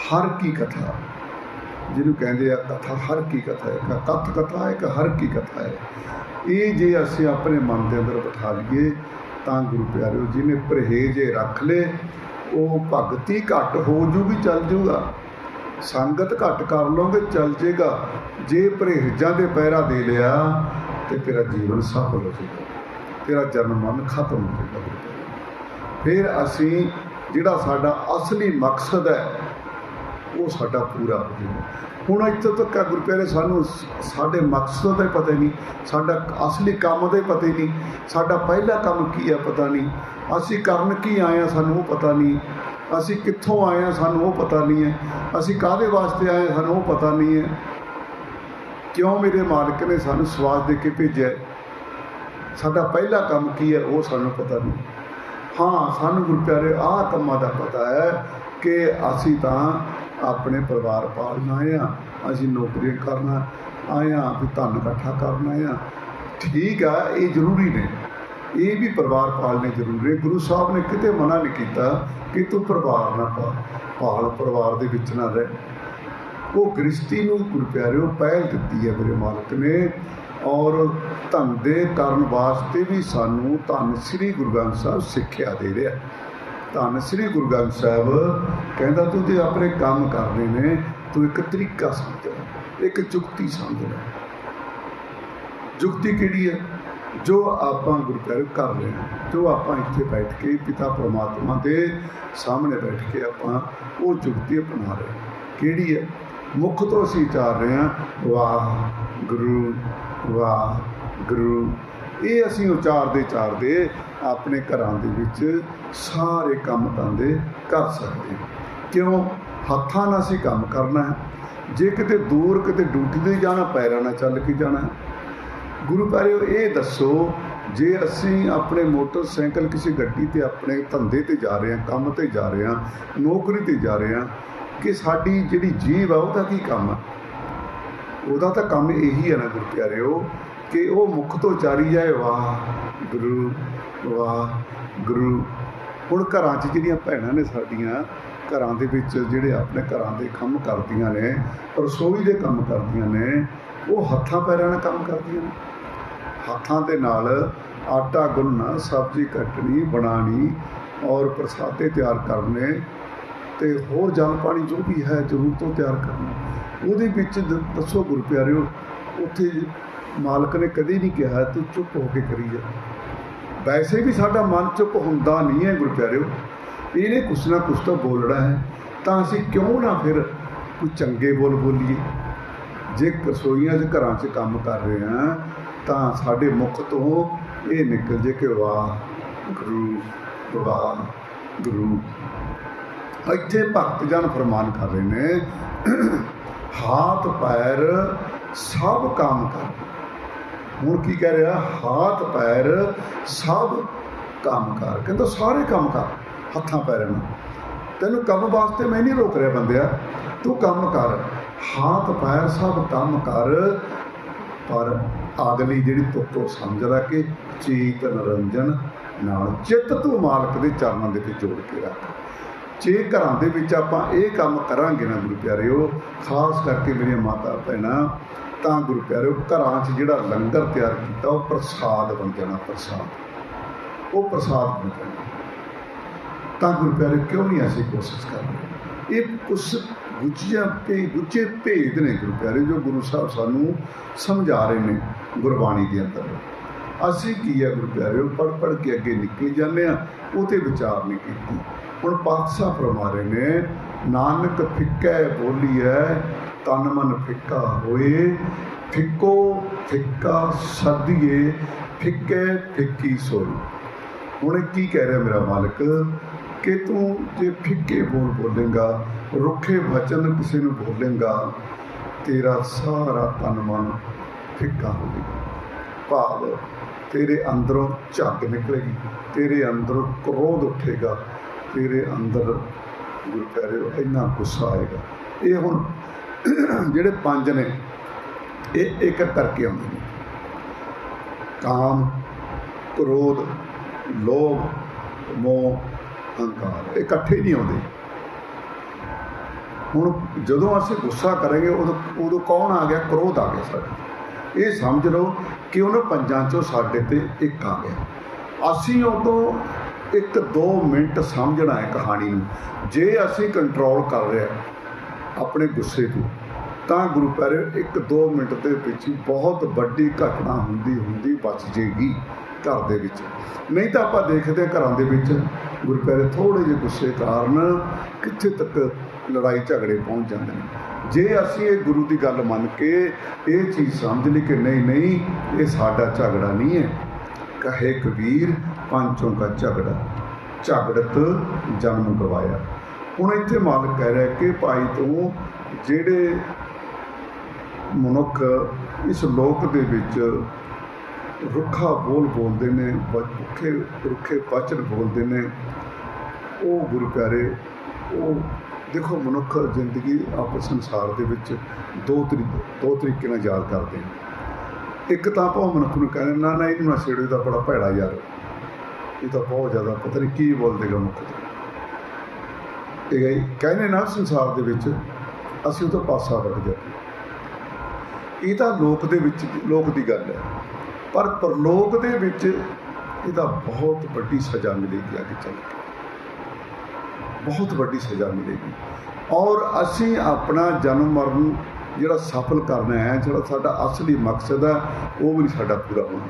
ਹਰ ਕੀ ਕਥਾ, ਜਿਹਨੂੰ ਕਹਿੰਦੇ ਆ ਕਥਾ ਹਰ ਕੀ ਕਥਾ ਹੈ, ਇੱਕ ਕਥ ਕਥਾ ਹੈ, ਇੱਕ ਹਰ ਕੀ ਕਥਾ ਹੈ। ਇਹ ਜੇ ਅਸੀਂ ਆਪਣੇ ਮਨ ਦੇ ਅੰਦਰ ਬਿਠਾ ਲਈਏ ਤਾਂ ਗੁਰੂ ਪਿਆਰਿਓ ਜਿਹਨੇ ਪਰਹੇਜ ਇਹ ਰੱਖ ਲੇ, ਉਹ ਭਗਤੀ ਘੱਟ ਹੋ ਜੂਗੀ, ਚੱਲ ਜੂਗਾ। ਸੰਗਤ ਘੱਟ ਕਰ ਲਓਗੇ, ਚੱਲ ਜੇਗਾ। ਜੇ ਪਰਹੇਜਾਂ ਦੇ ਪਹਿਰਾ ਦੇ ਲਿਆ, ਤੇ ਤੇਰਾ ਜੀਵਨ ਸਫਲ ਹੋ ਜਾਏਗਾ ਤੇਰਾ ਜਨਮ ਮਨ ਖਤਮ ਹੋ ਜਾਏਗਾ ਫਿਰ ਅਸੀਂ ਜਿਹੜਾ ਸਾਡਾ ਅਸਲੀ ਮਕਸਦ ਹੈ ਉਹ ਸਾਡਾ ਪੂਰਾ ਹੋ ਜਾਏਗਾ ਹੁਣ ਇੱਥੇ ਤੱਕ ਆ ਗੁਰੂ ਸਾਨੂੰ ਸਾਡੇ ਮਕਸਦ ਦਾ ਪਤਾ ਨਹੀਂ ਸਾਡਾ ਅਸਲੀ ਕੰਮ ਦਾ ਪਤਾ ਨਹੀਂ ਸਾਡਾ ਪਹਿਲਾ ਕੰਮ ਕੀ ਹੈ ਪਤਾ ਨਹੀਂ। ਅਸੀਂ ਕਰਨ ਕੀ ਆਏ ਆ ਸਾਨੂੰ ਉਹ ਪਤਾ ਨਹੀਂ। ਅਸੀਂ ਕਿੱਥੋਂ ਆਏ ਆ ਸਾਨੂੰ ਉਹ ਪਤਾ ਨਹੀਂ ਹੈ। ਅਸੀਂ ਕਾਹਦੇ ਵਾਸਤੇ ਆਏ ਹਾਂ, ਸਾਨੂੰ ਉਹ ਪਤਾ ਨਹੀਂ ਹੈ। ਕਿਉਂ ਮੇਰੇ ਮਾਲਕ ਨੇ ਸਾਨੂੰ ਸਵਾਸ ਦੇ ਕੇ ਭੇਜਿਆ ਸਾਡਾ ਪਹਿਲਾ ਕੰਮ ਕੀ ਹੈ ਉਹ ਸਾਨੂੰ ਪਤਾ ਨਹੀਂ। ਹਾਂ ਸਾਨੂੰ ਗੁਰੂ ਪਿਆਰੇ ਆਹ ਕੰਮਾਂ ਦਾ ਪਤਾ ਹੈ ਕਿ ਅਸੀਂ ਤਾਂ ਆਪਣੇ ਪਰਿਵਾਰ ਪਾਲਣਾ ਆਏ ਆ ਅਸੀਂ ਨੌਕਰੀਆਂ ਕਰਨਾ ਆਏ ਆ ਵੀ ਧਨ ਇਕੱਠਾ ਕਰਨਾ ਆਏ ਆ ਠੀਕ ਆ, ਇਹ ਜ਼ਰੂਰੀ ਨੇ। ਇਹ ਵੀ ਪਰਿਵਾਰ ਪਾਲਣੇ ਜ਼ਰੂਰੀ ਨੇ। ਗੁਰੂ ਸਾਹਿਬ ਨੇ ਕਿਤੇ ਮਨਾ ਨਹੀਂ ਕੀਤਾ ਕਿ ਤੂੰ ਪਰਿਵਾਰ ਨਾ ਪਾ ਪਾਲ ਪਰਿਵਾਰ ਦੇ ਵਿੱਚ ਨਾ ਰਹਿ। ਉਹ ਗ੍ਰਸਤੀ ਨੂੰ ਗੁਰੂ ਪਿਆਰਿਓ ਪਹਿਲ ਦਿੱਤੀ ਹੈ ਮੇਰੇ ਮਾਲਕ ਨੇ। ਔਰ ਧੰਦੇ ਕਰਨ ਵਾਸਤੇ ਵੀ ਸਾਨੂੰ ਧੰਨ ਸ੍ਰੀ ਗੁਰੂ ਗ੍ਰੰਥ ਸਾਹਿਬ ਸਿੱਖਿਆ ਦੇ ਰਿਹਾ। ਧੰਨ ਸ੍ਰੀ ਗੁਰੂ ਗ੍ਰੰਥ ਸਾਹਿਬ, ਕਹਿੰਦਾ ਤੂੰ ਤੇ ਆਪਣੇ ਕੰਮ ਕਰਨੇ ਨੇ, ਤੂੰ ਇੱਕ ਤਰੀਕਾ ਸਮਝ ਲੈ, ਇੱਕ ਚੁਕਤੀ ਸਮਝ ਲੈ। ਜੁਗਤੀ ਕਿਹੜੀ ਹੈ? ਜੋ ਆਪਾਂ ਗੁਰੂ ਪਿਆਰੇ ਕਰ ਰਹੇ ਹਾਂ, ਜੋ ਆਪਾਂ ਇੱਥੇ ਬੈਠ ਕੇ ਪਿਤਾ ਪਰਮਾਤਮਾ ਦੇ ਸਾਹਮਣੇ ਬੈਠ ਕੇ ਆਪਾਂ ਉਹ ਜੁਗਤੀ ਅਪਣਾ ਰਹੇ ਕਿਹੜੀ ਹੈ? ਮੁੱਖ ਤੋਂ ਅਸੀਂ ਚਾਰ ਰਹੇ ਹਾਂ, ਵਾਹ ਗੁਰੂ ਵਾਹ ਗੁਰੂ। ਇਹ ਅਸੀਂ ਉਚਾਰਦੇ ਚਾਰਦੇ ਆਪਣੇ ਘਰਾਂ ਦੇ ਵਿੱਚ ਸਾਰੇ ਕੰਮ ਧੰਦੇ ਕਰ ਸਕਦੇ ਕਿਉਂ? ਹੱਥਾਂ ਨਾਲ ਅਸੀਂ ਕੰਮ ਕਰਨਾ ਹੈ। ਜੇ ਕਿਤੇ ਦੂਰ ਕਿਤੇ ਡਿਊਟੀ ਤੇ ਜਾਣਾ, ਪੈਰਾਂ ਨਾਲ ਚੱਲ ਕੇ ਜਾਣਾ ਗੁਰੂ ਪਿਆਰਿਓ, ਇਹ ਦੱਸੋ, ਜੇ ਅਸੀਂ ਆਪਣੇ ਮੋਟਰਸਾਈਕਲ ਕਿਸੇ ਗੱਡੀ ਤੇ ਆਪਣੇ ਧੰਦੇ ਤੇ ਜਾ ਰਹੇ ਹਾਂ, ਕੰਮ ਤੇ ਜਾ ਰਹੇ ਹਾਂ, ਨੌਕਰੀ ਤੇ ਜਾ ਰਹੇ ਹਾਂ, ਕਿ ਸਾਡੀ ਜਿਹੜੀ ਜੀਵ ਆ, ਉਹਦਾ ਕੀ ਕੰਮ ਆ? ਉਹਦਾ ਤਾਂ ਕੰਮ ਇਹੀ ਹੈ ਨਾ ਗੁਰੂ ਪਿਆਰਿਓ ਕਿ ਉਹ ਮੁਖ ਤੋਂ ਚਾਰੀ ਜਾਏ, ਵਾਹ ਗੁਰੂ ਵਾਹ ਗੁਰੂ। ਹੁਣ ਘਰਾਂ 'ਚ ਜਿਹੜੀਆਂ ਭੈਣਾਂ ਨੇ ਸਾਡੀਆਂ, ਘਰਾਂ ਦੇ ਵਿੱਚ ਜਿਹੜੇ ਆਪਣੇ ਘਰਾਂ ਦੇ ਕੰਮ ਕਰਦੀਆਂ ਨੇ, ਰਸੋਈ ਦੇ ਕੰਮ ਕਰਦੀਆਂ ਨੇ, ਉਹ ਹੱਥਾਂ ਪੈਰਾਂ ਨਾਲ ਕੰਮ ਕਰਦੀਆਂ ਨੇ। ਹੱਥਾਂ ਦੇ ਨਾਲ ਆਟਾ ਗੁੰਨਣਾ, ਸਬਜ਼ੀ ਕੱਟਣੀ ਬਣਾਣੀ ਔਰ ਪ੍ਰਸਾਦੇ ਤਿਆਰ ਕਰਨੇ ਤੇ ਹੋਰ ਜਲ ਪਾਣੀ ਜੋ ਵੀ ਹੈ ਜ਼ਰੂਰ ਤੋਂ ਤਿਆਰ ਕਰਨਾ। ਉਹਦੇ ਵਿੱਚ ਦ- ਦੱਸੋ ਗੁਰੂ ਪਿਆਰਿਓ ਉੱਥੇ ਮਾਲਕ ਨੇ ਕਦੇ ਨਹੀਂ ਕਿਹਾ ਤੂੰ ਚੁੱਪ ਹੋ ਕੇ ਕਰੀ ਜਾ। ਵੈਸੇ ਵੀ ਸਾਡਾ ਮਨ ਚੁੱਪ ਹੁੰਦਾ ਨਹੀਂ ਹੈ ਗੁਰੂ ਇਹਨੇ ਕੁਛ ਨਾ ਕੁਛ ਤਾਂ ਬੋਲਣਾ ਹੈ। ਤਾਂ ਅਸੀਂ ਕਿਉਂ ਨਾ ਫਿਰ ਕੋਈ ਚੰਗੇ ਬੋਲ ਬੋਲੀਏ? ਜੇ ਰਸੋਈਆਂ 'ਚ ਘਰਾਂ 'ਚ ਕੰਮ ਕਰ ਰਹੇ ਹਾਂ, ਤਾਂ ਸਾਡੇ ਮੁਖ ਤੋਂ ਇਹ ਨਿਕਲ ਜੇ ਕਿ ਵਾਹ, ਗੁਰੂ ਵਾਹ, ਗੁਰੂ। ਇੱਥੇ ਭਗਤ ਜਨ ਫਰਮਾਨ ਕਰ ਰਹੇ ਨੇ, ਹਾਥ, ਪੈਰ ਸਭ ਕੰਮ ਕਰ। ਹੁਣ ਕੀ ਕਹਿ ਰਿਹਾ? ਹਾਥ, ਪੈਰ ਸਭ ਕੰਮ ਕਰ। ਕਹਿੰਦਾ ਸਾਰੇ ਕੰਮ ਕਰ, ਹੱਥਾਂ, ਪੈਰਾਂ ਨਾਲ ਤੈਨੂੰ ਕੰਮ ਵਾਸਤੇ ਮੈਂ ਨਹੀਂ ਰੋਕ ਰਿਹਾ ਬੰਦਿਆ। ਤੂੰ ਕੰਮ ਕਰ। ਹਾਥ, ਪੈਰ ਸਭ ਕੰਮ ਕਰ। ਪਰ ਅਗਲੀ ਜਿਹੜੀ ਤੁੱਤੋ ਸਮਝ ਲੈ ਕੇ ਚੇਤ, ਨਰੰਜਨ ਨਾਲ ਚਿੱਤ ਤੂੰ ਮਾਲਕ ਦੇ ਚਰਨਾਂ ਦੇ ਵਿੱਚ ਜੋੜ ਕੇ ਰੱਖ। ਜੇ ਘਰਾਂ ਦੇ ਵਿੱਚ ਆਪਾਂ ਇਹ ਕੰਮ ਕਰਾਂਗੇ ਨਾ ਗੁਰੂ ਪਿਆਰਿਓ, ਖਾਸ ਕਰਕੇ ਮੇਰੀਆਂ ਮਾਤਾ ਭੈਣਾਂ ਤਾਂ ਗੁਰੂ ਪਿਆਰਿਓ ਘਰਾਂ 'ਚ ਜਿਹੜਾ ਲੰਗਰ ਤਿਆਰ ਕੀਤਾ, ਉਹ ਪ੍ਰਸਾਦ ਬਣ ਜਾਣਾ, ਪ੍ਰਸਾਦ। ਉਹ ਪ੍ਰਸਾਦ ਬਣ ਜਾਣਾ। ਤਾਂ ਗੁਰੂ ਪਿਆਰਿਓ ਕਿਉਂ ਨਹੀਂ ਅਸੀਂ ਕੋਸ਼ਿਸ਼ ਕਰ ਰਹੇ ਇਹ ਕੁਛ ਗੁੱਝੀਆਂ ਤੇ ਗੁੱਝੇ ਭੇਦ ਨੇ ਗੁਰੂ ਪਿਆਰੇ, ਜੋ ਗੁਰੂ ਸਾਹਿਬ ਸਾਨੂੰ ਸਮਝਾ ਰਹੇ ਨੇ ਗੁਰਬਾਣੀ ਦੇ ਅੰਦਰ। ਅਸੀਂ ਕੀ ਹੈ ਗੁਰੂ ਪਿਆਰਿਓ ਪੜ ਪੜ ਕੇ ਅੱਗੇ ਨਿਕਲ ਜਾਂਦੇ ਆ ਉਹ ਤੇ ਵਿਚਾਰ ਨਹੀਂ ਕੀਤੀ। ਹੁਣ ਪਾਤਸ਼ਾਹ ਫਰਮਾ ਰਹੇ ਨੇ, ਨਾਨਕ ਫਿੱਕੈ ਹੈ ਤਨ ਮਨ ਫਿੱਕਾ ਹੋਏ, ਫਿੱਕੋ ਫਿੱਕਾ ਸਦੀਏ, ਫਿੱਕੇ ਫਿੱਕੀ ਸੋਈ। ਹੁਣ ਇਹ ਕੀ ਕਹਿ ਰਿਹਾ ਮੇਰਾ ਮਾਲਕ? ਕਿ ਤੂੰ ਜੇ ਫਿੱਕੇ ਬੋਲ ਬੋਲੇਗਾ, ਰੁੱਖੇ ਵਚਨ ਕਿਸੇ ਨੂੰ ਬੋਲੇਗਾ, ਤੇਰਾ ਸਾਰਾ ਤਨ ਮਨ ਫਿੱਕਾ ਹੋ ਜਾਏਗਾ। ਭਾਵ ਤੇਰੇ ਅੰਦਰੋਂ ਝੱਗ ਨਿਕਲੇਗੀ, ਤੇਰੇ ਅੰਦਰੋਂ ਕ੍ਰੋਧ ਉੱਠੇਗਾ, ਤੇਰੇ ਅੰਦਰ ਗੁਰੂ ਪਿਆਰਿਓ ਇੰਨਾ ਗੁੱਸਾ ਆਏਗਾ। ਇਹ ਹੁਣ ਜਿਹੜੇ ਪੰਜ ਨੇ, ਇਹ ਇੱਕ ਕਰਕੇ ਆਉਂਦੇ ਨੇ। ਕਾਮ, ਕ੍ਰੋਧ, ਲੋਭ, ਮੋਹ ਹੰਕਾਰ ਇਹ ਇਕੱਠੇ ਨਹੀਂ ਆਉਂਦੇ। ਹੁਣ ਜਦੋਂ ਅਸੀਂ ਗੁੱਸਾ ਕਰਾਂਗੇ, ਉਦੋਂ ਉਦੋਂ ਕੌਣ ਆ ਗਿਆ? ਕ੍ਰੋਧ ਆ ਗਿਆ ਸਾਡੇ। ਇਹ ਸਮਝ ਲਓ ਕਿ ਉਹਨਾਂ ਪੰਜਾਂ ਚੋਂ ਸਾਡੇ ਤੇ ਇੱਕ ਆ ਗਿਆ। ਅਸੀਂ ਉਦੋਂ ਇੱਕ ਦੋ ਮਿੰਟ ਸਮਝਣਾ ਹੈ ਕਹਾਣੀ ਨੂੰ। ਜੇ ਅਸੀਂ ਕੰਟਰੋਲ ਕਰ ਰਹੇ ਆਪਣੇ ਗੁੱਸੇ ਤੋਂ। ਤਾਂ ਗੁਰੂ ਪਿਆਰਿਓ ਇੱਕ ਦੋ ਮਿੰਟ ਦੇ ਵਿੱਚ ਹੀ ਬਹੁਤ ਵੱਡੀ ਘਟਨਾ ਹੁੰਦੀ ਹੁੰਦੀ ਬਚ ਜੇਗੀ ਘਰ ਦੇ ਵਿੱਚ। ਨਹੀਂ ਤਾਂ ਆਪਾਂ ਦੇਖਦੇ ਹਾਂ ਘਰਾਂ ਦੇ ਵਿੱਚ ਗੁਰੂ ਪਿਆਰੇ ਥੋੜੇ ਜਿਹੇ ਗੁੱਸੇ ਕਾਰਨ ਕਿੱਥੇ ਤੱਕ ਲੜਾਈ ਝਗੜੇ ਪਹੁੰਚ ਜਾਂਦੇ ਨੇ। ਜੇ ਅਸੀਂ ਇਹ ਗੁਰੂ ਦੀ ਗੱਲ ਮੰਨ ਕੇ ਇਹ ਚੀਜ਼ ਸਮਝ ਲਈ ਕਿ ਨਹੀਂ ਨਹੀਂ, ਇਹ ਸਾਡਾ ਝਗੜਾ ਨਹੀਂ ਹੈ, ਕਹੇ ਕਬੀਰ ਪੰਚੋਂ ਦਾ ਝਗੜਾ, ਝਗੜਤ ਜਨਮ ਗਵਾਇਆ। ਹੁਣ ਇੱਥੇ ਮਾਲਕ ਕਹਿ ਰਿਹਾ ਕਿ ਭਾਈ ਤੂੰ ਜਿਹੜੇ ਮਨੁੱਖ ਇਸ ਲੋਕ ਦੇ ਵਿੱਚ ਰੁੱਖਾ ਬੋਲ ਬੋਲਦੇ ਨੇ, ਬ- ਰੁੱਖੇ ਰੁੱਖੇ ਵਚਨ ਬੋਲਦੇ ਨੇ, ਉਹ ਗੁਰੂ ਪਿਆਰੇ, ਉਹ ਦੇਖੋ ਮਨੁੱਖ ਜ਼ਿੰਦਗੀ ਆਪਸ ਸੰਸਾਰ ਦੇ ਵਿੱਚ ਦੋ ਤਰੀਕੇ ਦੋ ਤਰੀਕੇ ਨਾਲ ਯਾਦ ਕਰਦੇ ਨੇ। ਇੱਕ ਤਾਂ ਆਪਾਂ ਮਨੁੱਖ ਨੂੰ ਕਹਿੰਦੇ ਨਾ ਨਾ ਇਹਨੂੰ ਨਾ ਛੇੜੋ, ਇਹ ਬੜਾ ਭੈੜਾ ਯਾਰ। ਇਹ ਤਾਂ ਬਹੁਤ ਜ਼ਿਆਦਾ ਪਤਾ ਨਹੀਂ ਕੀ ਬੋਲ ਦੇਗਾ ਮੁੱਖ ਇਹ ਕਹਿੰਦੇ ਨਾ ਸੰਸਾਰ ਦੇ ਵਿੱਚ ਅਸੀਂ ਉਹ ਤੋਂ ਪਾਸਾ ਵੱਟ ਜਾਂਦੇ ਇਹ ਤਾਂ ਲੋਕ ਦੇ ਵਿੱਚ, ਲੋਕ ਦੀ ਗੱਲ ਹੈ। ਪਰ ਪਰਲੋਕ ਦੇ ਵਿੱਚ ਇਹਦਾ ਬਹੁਤ ਵੱਡੀ ਸਜ਼ਾ ਮਿਲੇਗੀ ਅੱਗੇ ਚੱਲ ਕੇ ਬਹੁਤ ਵੱਡੀ ਸਜ਼ਾ ਮਿਲੇਗੀ। ਔਰ ਅਸੀਂ ਆਪਣਾ ਜਨਮ ਮਰਨ ਜਿਹੜਾ ਸਫਲ ਕਰਨਾ ਹੈ, ਜਿਹੜਾ ਸਾਡਾ ਅਸਲੀ ਮਕਸਦ ਹੈ, ਉਹ ਵੀ ਨਹੀਂ ਸਾਡਾ ਪੂਰਾ ਹੋਣਾ।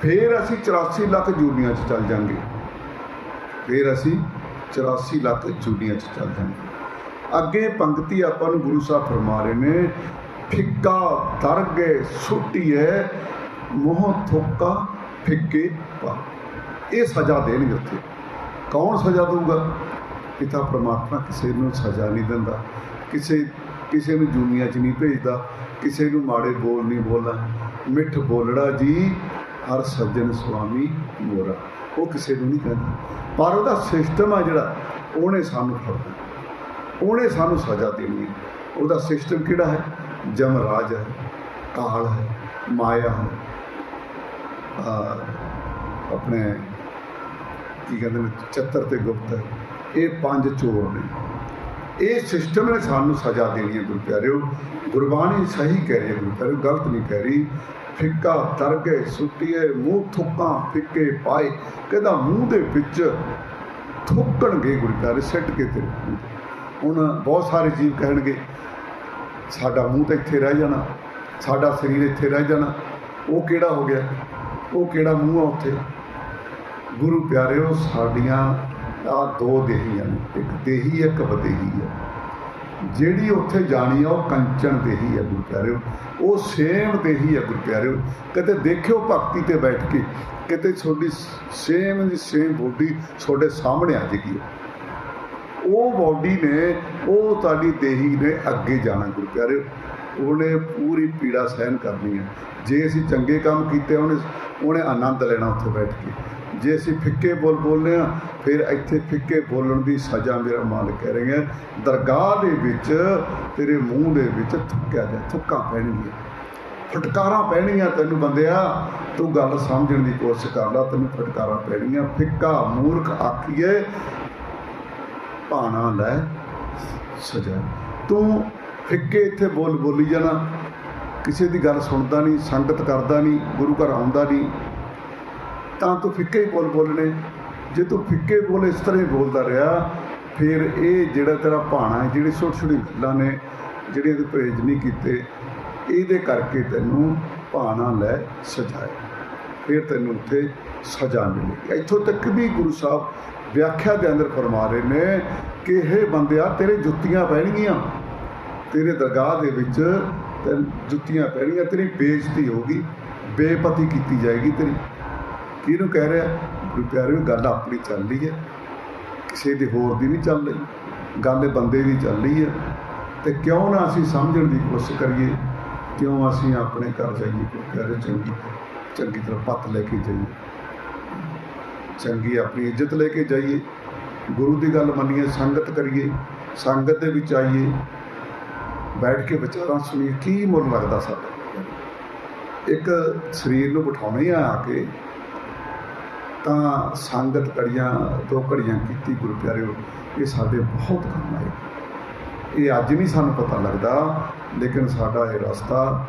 ਫਿਰ ਅਸੀਂ 84 ਲੱਖ ਜੂਨੀਆਂ 'ਚ ਚੱਲ ਜਾਾਂਗੇ। ਫਿਰ ਅਸੀਂ 84 ਲੱਖ ਜੂਨੀਆਂ 'ਚ ਚੱਲ ਜਾਾਂਗੇ ਅੱਗੇ ਪੰਕਤੀ ਆਪਾਂ ਨੂੰ ਗੁਰੂ ਸਾਹਿਬ ਫਰਮਾ ਰਹੇ ਨੇ, ਫਿੱਕਾ ਦਰਗੇ ਹੈ ਮੋਹ ਥੋਕਾ ਫਿੱਕੇ ਪਾ। ਇਹ ਸਜ਼ਾ ਦੇਣਗੇ ਉੱਥੇ। ਕੌਣ ਸਜ਼ਾ ਦਊਗਾ? ਪਿਤਾ ਪਰਮਾਤਮਾ ਕਿਸੇ ਨੂੰ ਸਜ਼ਾ ਨਹੀਂ ਦਿੰਦਾ। ਕਿਸੇ ਕਿਸੇ ਨੂੰ ਦੁਨੀਆ 'ਚ ਨਹੀਂ ਭੇਜਦਾ। ਕਿਸੇ ਨੂੰ ਮਾੜੇ ਬੋਲ ਨਹੀਂ ਬੋਲਣਾ ਮਿੱਠ ਬੋਲੜਾ ਜੀ, ਹਰ ਸੱਜਣ ਸੁਆਮੀ ਮੋਰਾ। ਉਹ ਕਿਸੇ ਨੂੰ ਨਹੀਂ ਕਹਿੰਦਾ। ਪਰ ਉਹਦਾ ਸਿਸਟਮ ਆ ਜਿਹੜਾ, ਉਹਨੇ ਸਾਨੂੰ ਫੜਨਾ। ਉਹਨੇ ਸਾਨੂੰ ਸਜ਼ਾ ਦੇਣੀ ਹੈ। ਉਹਦਾ ਸਿਸਟਮ ਕਿਹੜਾ ਹੈ? ਜਮਰਾਜ ਹੈ ਕਾਲ ਹੈ, ਮਾਇਆ ਹੈ। ਆਪਣੇ, ਕੀ ਕਹਿੰਦੇ ਨੇ, ਚੱਤਰ ਤੇ ਗੁਪਤ ਹੈ। ਇਹ ਪੰਜ ਚੋਰ ਨੇ। ਇਹ ਸਿਸਟਮ ਨੇ ਸਾਨੂੰ ਸਜ਼ਾ ਦੇਣੀ ਹੈ ਗੁਰੂ ਪਿਆਰਿਓ। ਗੁਰਬਾਣੀ ਸਹੀ ਕਹਿ ਰਹੀ ਹੈ ਗੁਰੂ ਪਿਆਰਿਓ, ਗਲਤ ਨਹੀਂ ਕਹਿ ਰਹੀ। ਫਿੱਕਾ ਤਰਗੇ ਸੁੱਟੀਏ ਮੂੰਹ ਥੁੱਕਾਂ ਫਿੱਕੇ ਪਾਏ। ਕਹਿੰਦਾ ਮੂੰਹ ਦੇ ਵਿੱਚ ਥੁੱਕਣਗੇ ਗੁਰੂ ਪਿਆਰੇ ਸਿੱਟ ਕੇ ਤੇ। ਹੁਣ ਬਹੁਤ ਸਾਰੇ ਜੀਵ ਕਹਿਣਗੇ ਸਾਡਾ ਮੂੰਹ ਤਾਂ ਇੱਥੇ ਰਹਿ ਜਾਣਾ ਸਾਡਾ ਸਰੀਰ ਇੱਥੇ ਰਹਿ ਜਾਣਾ। ਉਹ ਕਿਹੜਾ ਹੋ ਗਿਆ? ਉਹ ਕਿਹੜਾ ਮੂੰਹ ਆ ਉੱਥੇ? ਗੁਰੂ ਪਿਆਰਿਓ ਸਾਡੀਆਂ ਆ ਦੋ ਦੇਹੀਆਂ ਨੇ ਇੱਕ ਦੇਹੀ ਹੈ, ਇੱਕ ਵਦੇਹੀ ਹੈ ਜਿਹੜੀ ਉੱਥੇ ਜਾਣੀ ਆ ਉਹ ਕੰਚਨ ਦੇਹੀ ਹੈ ਗੁਰੂ ਪਿਆਰਿਓ। ਉਹ ਸੇਮ ਦੇਹੀ ਹੈ ਗੁਰੂ ਪਿਆਰਿਓ ਕਦੇ ਦੇਖਿਓ ਭਗਤੀ ਤੇ ਬੈਠ ਕੇ, ਕਿਤੇ ਤੁਹਾਡੀ ਸੇਮ ਦੀ ਸੇਮ ਬੋਡੀ ਤੁਹਾਡੇ ਸਾਹਮਣੇ ਆ ਜੇਗੀ। ਉਹ ਬੋਡੀ ਨੇ, ਉਹ ਤੁਹਾਡੀ ਦੇਹੀ ਨੇ ਅੱਗੇ ਜਾਣਾ ਗੁਰੂ ਪਿਆਰਿਓ ਉਹਨੇ ਪੂਰੀ ਪੀੜਾ ਸਹਿਨ ਕਰਨੀ ਹੈ ਜੇ ਅਸੀਂ ਚੰਗੇ ਕੰਮ ਕੀਤੇ, ਉਹਨੇ ਉਹਨੇ ਆਨੰਦ ਲੈਣਾ ਉੱਥੇ ਬੈਠ ਕੇ। ਜੇ ਅਸੀਂ ਫਿੱਕੇ ਬੋਲ ਬੋਲਨੇ ਆ ਫਿਰ ਇੱਥੇ ਫਿੱਕੇ ਬੋਲਣ ਦੀ ਸਜ਼ਾ ਮੇਰਾ ਮਾਲਕ ਕਹਿ ਰਹੇ ਹੈ। ਦਰਗਾਹ ਦੇ ਵਿੱਚ ਤੇਰੇ ਮੂੰਹ ਦੇ ਵਿੱਚ ਥੁੱਕਿਆ ਜਾ, ਥੁੱਕਾਂ ਪੈਣਗੀਆਂ। ਫਟਕਾਰਾਂ ਪੈਣੀਆਂ ਤੈਨੂੰ ਬੰਦਿਆ, ਤੂੰ ਗੱਲ ਸਮਝਣ ਦੀ ਕੋਸ਼ਿਸ਼ ਕਰ ਲੈ, ਤੈਨੂੰ ਫਟਕਾਰਾਂ ਪੈਣੀਆਂ ਫਿੱਕਾ ਮੂਰਖ ਆਖੀਏ, ਭਾਣਾ ਲੈ ਸਜ਼ਾ। ਤੂੰ ਫਿੱਕੇ ਇੱਥੇ ਬੋਲ ਬੋਲੀ ਜਾਣਾ। ਕਿਸੇ ਦੀ ਗੱਲ ਸੁਣਦਾ ਨਹੀਂ, ਸੰਗਤ ਕਰਦਾ ਨਹੀਂ, ਗੁਰੂ ਘਰ ਆਉਂਦਾ ਨਹੀਂ। ਤਾਂ ਤੂੰ ਫਿੱਕੇ ਹੀ ਬੋਲ ਬੋਲਣੇ। ਜੇ ਤੂੰ ਫਿੱਕੇ ਬੋਲ ਇਸ ਤਰ੍ਹਾਂ ਹੀ ਬੋਲਦਾ ਰਿਹਾ, ਫਿਰ ਇਹ ਜਿਹੜਾ ਤੇਰਾ ਭਾਣਾ ਹੈ, ਜਿਹੜੀ ਛੋਟੀ ਛੋਟੀ ਗੱਲਾਂ ਨੇ ਜਿਹੜੀਆਂ ਤੂੰ ਪਰਹੇਜ਼ ਨਹੀਂ ਕੀਤੇ, ਇਹਦੇ ਕਰਕੇ ਤੈਨੂੰ ਭਾਣਾ ਲੈ ਸਜਾਏ ਫਿਰ ਤੈਨੂੰ ਉੱਥੇ ਸਜ਼ਾ ਮਿਲੇਗੀ ਇੱਥੋਂ ਤੱਕ ਵੀ ਗੁਰੂ ਸਾਹਿਬ ਵਿਆਖਿਆ ਦੇ ਅੰਦਰ ਫਰਮਾ ਰਹੇ ਨੇ ਕਿ ਇਹ ਬੰਦਿਆ, ਤੇਰੇ ਜੁੱਤੀਆਂ ਪੈਣਗੀਆਂ। ਤੇਰੇ ਦਰਗਾਹ ਦੇ ਵਿੱਚ ਤੇ ਜੁੱਤੀਆਂ ਪੈਣਗੀਆਂ, ਤੇਰੀ ਬੇਇੱਜ਼ਤੀ ਹੋਗੀ ਬੇਪਤੀ ਕੀਤੀ ਜਾਏਗੀ ਤੇਰੀ। ਕਿਹਨੂੰ ਕਹਿ ਰਿਹਾ ਗੁਰੂ ਪਿਆਰੇ ਗੱਲ ਆਪਣੀ ਚੱਲ ਰਹੀ ਹੈ। ਕਿਸੇ ਦੇ ਹੋਰ ਦੀ ਨਹੀਂ ਚੱਲ ਰਹੀ। ਗੱਲ ਬੰਦੇ ਦੀ ਚੱਲ ਰਹੀ ਹੈ। ਤੇ ਕਿਉਂ ਨਾ ਅਸੀਂ ਸਮਝਣ ਦੀ ਕੋਸ਼ਿਸ਼ ਕਰੀਏ, ਕਿਉਂ ਅਸੀਂ ਆਪਣੇ ਘਰ ਜਾਈਏ ਗੁਰੂ ਪਿਆਰੇ ਚੰਗੀ ਚੰਗੀ ਤਰ੍ਹਾਂ ਪੱਤ ਲੈ ਕੇ ਜਾਈਏ। ਚੰਗੀ ਆਪਣੀ ਇੱਜ਼ਤ ਲੈ ਕੇ ਜਾਈਏ। ਗੁਰੂ ਦੀ ਗੱਲ ਮੰਨੀਏ, ਸੰਗਤ ਕਰੀਏ, ਸੰਗਤ ਦੇ ਵਿੱਚ ਆਈਏ। ਬੈਠ ਕੇ ਵਿਚਾਰਾਂ ਸੁਣੀਏ, ਕੀ ਮੁੱਲ ਲੱਗਦਾ ਸਾਡਾ। ਇੱਕ ਸਰੀਰ ਨੂੰ ਬਿਠਾਉਣੇ ਆ ਆ ਕੇ ਤਾਂ ਸੰਗਤ ਕੜੀਆਂ ਤੋਂ ਘੜੀਆਂ ਕੀਤੀ ਗੁਰੂ ਪਿਆਰਿਓ ਇਹ ਸਾਡੇ ਬਹੁਤ ਕੰਮ ਆਏ। ਇਹ ਅੱਜ ਨਹੀਂ ਸਾਨੂੰ ਪਤਾ ਲੱਗਦਾ, ਲੇਕਿਨ ਸਾਡਾ ਇਹ ਰਸਤਾ,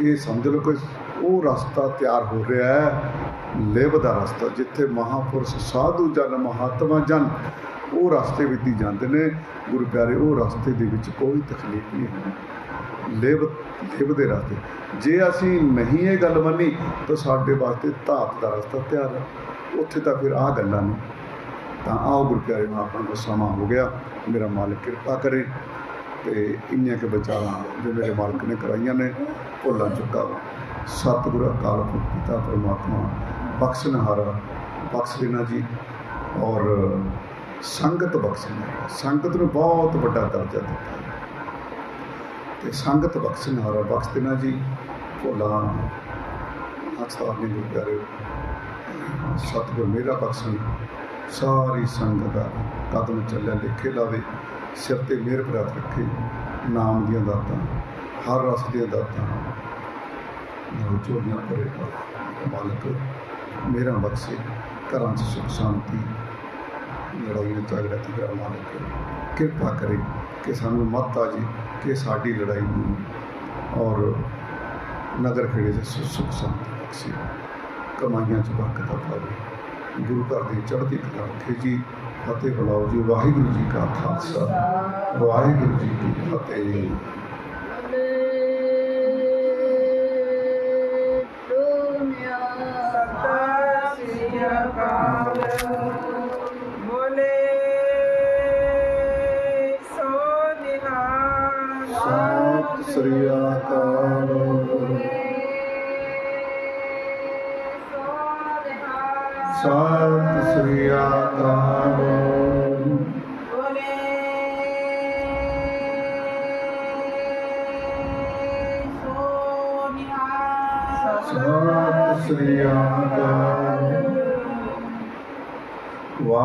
ਇਹ ਸਮਝ ਲਓ ਕਿ ਉਹ ਰਸਤਾ ਤਿਆਰ ਹੋ ਰਿਹਾ ਹੈ ਲਿਵ ਦਾ ਰਸਤਾ, ਜਿੱਥੇ ਮਹਾਪੁਰਸ਼ ਸਾਧੂ ਜਨ, ਮਹਾਤਮਾ ਜਨ, ਉਹ ਰਸਤੇ ਵਿੱਚ ਹੀ ਜਾਂਦੇ ਨੇ। ਗੁਰੂ ਪਿਆਰੇ ਉਹ ਰਸਤੇ ਦੇ ਵਿੱਚ ਕੋਈ ਤਕਲੀਫ ਨਹੀਂ ਹੋਣੀ ਲਿਵ ਲਿਵ ਦੇ ਰਸਤੇ। ਜੇ ਅਸੀਂ ਨਹੀਂ ਇਹ ਗੱਲ ਮੰਨੀ, ਤਾਂ ਸਾਡੇ ਵਾਸਤੇ ਧਾਤ ਦਾ ਰਸਤਾ ਤਿਆਰ ਹੈ। ਉੱਥੇ ਤਾਂ ਫਿਰ ਆਹ ਗੱਲਾਂ ਨੇ। ਤਾਂ ਆਓ ਗੁਰਪਿਆਰੇ ਪਿਆਰੇ ਨੂੰ ਆਪਣਾ ਕੋ ਸਮਾਂ ਹੋ ਗਿਆ। ਮੇਰਾ ਮਾਲਕ ਕਿਰਪਾ ਕਰੇ ਤੇ ਇੰਨੀਆਂ ਕਿ ਵਿਚਾਰਾਂ ਜੋ ਮੇਰੇ ਮਾਲਕ ਨੇ ਕਰਾਈਆਂ ਨੇ, ਭੁੱਲਾਂ ਚੁੱਕਾ ਵਾ। ਸਤਿਗੁਰੂ ਅਕਾਲ ਪੁਰਖ ਪਿਤਾ ਪਰਮਾਤਮਾ ਬਖਸ਼ਣਹਾਰਾ ਬਖਸ਼ ਦੇਣਾ ਜੀ। ਔਰ ਸੰਗਤ ਬਖਸ਼ਣਾ ਸੰਗਤ ਨੂੰ ਬਹੁਤ ਵੱਡਾ ਦਰਜਾ ਦਿੱਤਾ। ਤੇ ਸੰਗਤ ਬਖਸ਼ਣਹਾਰਾ ਬਖਸ਼ ਦੇਣਾ ਜੀ, ਭੋਲਾ ਅਕਸਰ ਨੇ ਗੁਰੂ ਸਤਿਗੁਰ ਮੇਰਾ ਬਖਸ਼ਣ ਸਾਰੀ ਸੰਗਤ ਦਾ ਕਦਮ ਚੱਲਿਆ, ਲਿਖੇ ਲਾਵੇ, ਸਿਰ ਤੇ ਮਿਹਰ ਪ੍ਰਾਪਤ ਰੱਖੇ, ਨਾਮ ਦੀਆਂ ਦਾਤਾਂ, ਹਰ ਰਸ ਦੀਆਂ ਦਾਤਾਂ। ਨਾਲ ਚੋਰੀਆਂ ਕਰੇ ਮਾਲਕ, ਮੇਰਾ ਬਖਸ਼ੇ ਘਰਾਂ 'ਚ ਸੁਖ ਸ਼ਾਂਤੀ ਲੜਾਈ ਵਿੱਚ ਝਗੜਾ ਤੇ ਮਾਲਕ, ਕਿਰਪਾ ਕਰੇ। ਕਿ ਸਾਨੂੰ ਮੱਤ ਆ ਜੀ ਕਿ ਸਾਡੀ ਲੜਾਈ ਨੂੰ ਔਰ ਨਗਰ ਖੇੜੇ 'ਚ ਸੁ- ਸੁਖ ਸੰਤ ਬਖਸ਼ੇ। ਕਮਾਈਆਂ 'ਚ ਬਰਕਤ ਪਾਵੇ। ਗੁਰੂ ਘਰ ਦੀ ਚੜ੍ਹਦੀ ਕਲਾ ਰੱਖੇ ਜੀ। ਫਤਿਹ ਬੁਲਾਓ ਜੀ। ਵਾਹਿਗੁਰੂ ਜੀ ਕਾ ਖਾਲਸਾ। ਵਾਹਿਗੁਰੂ ਜੀ ਕੀ ਫਤਿਹ।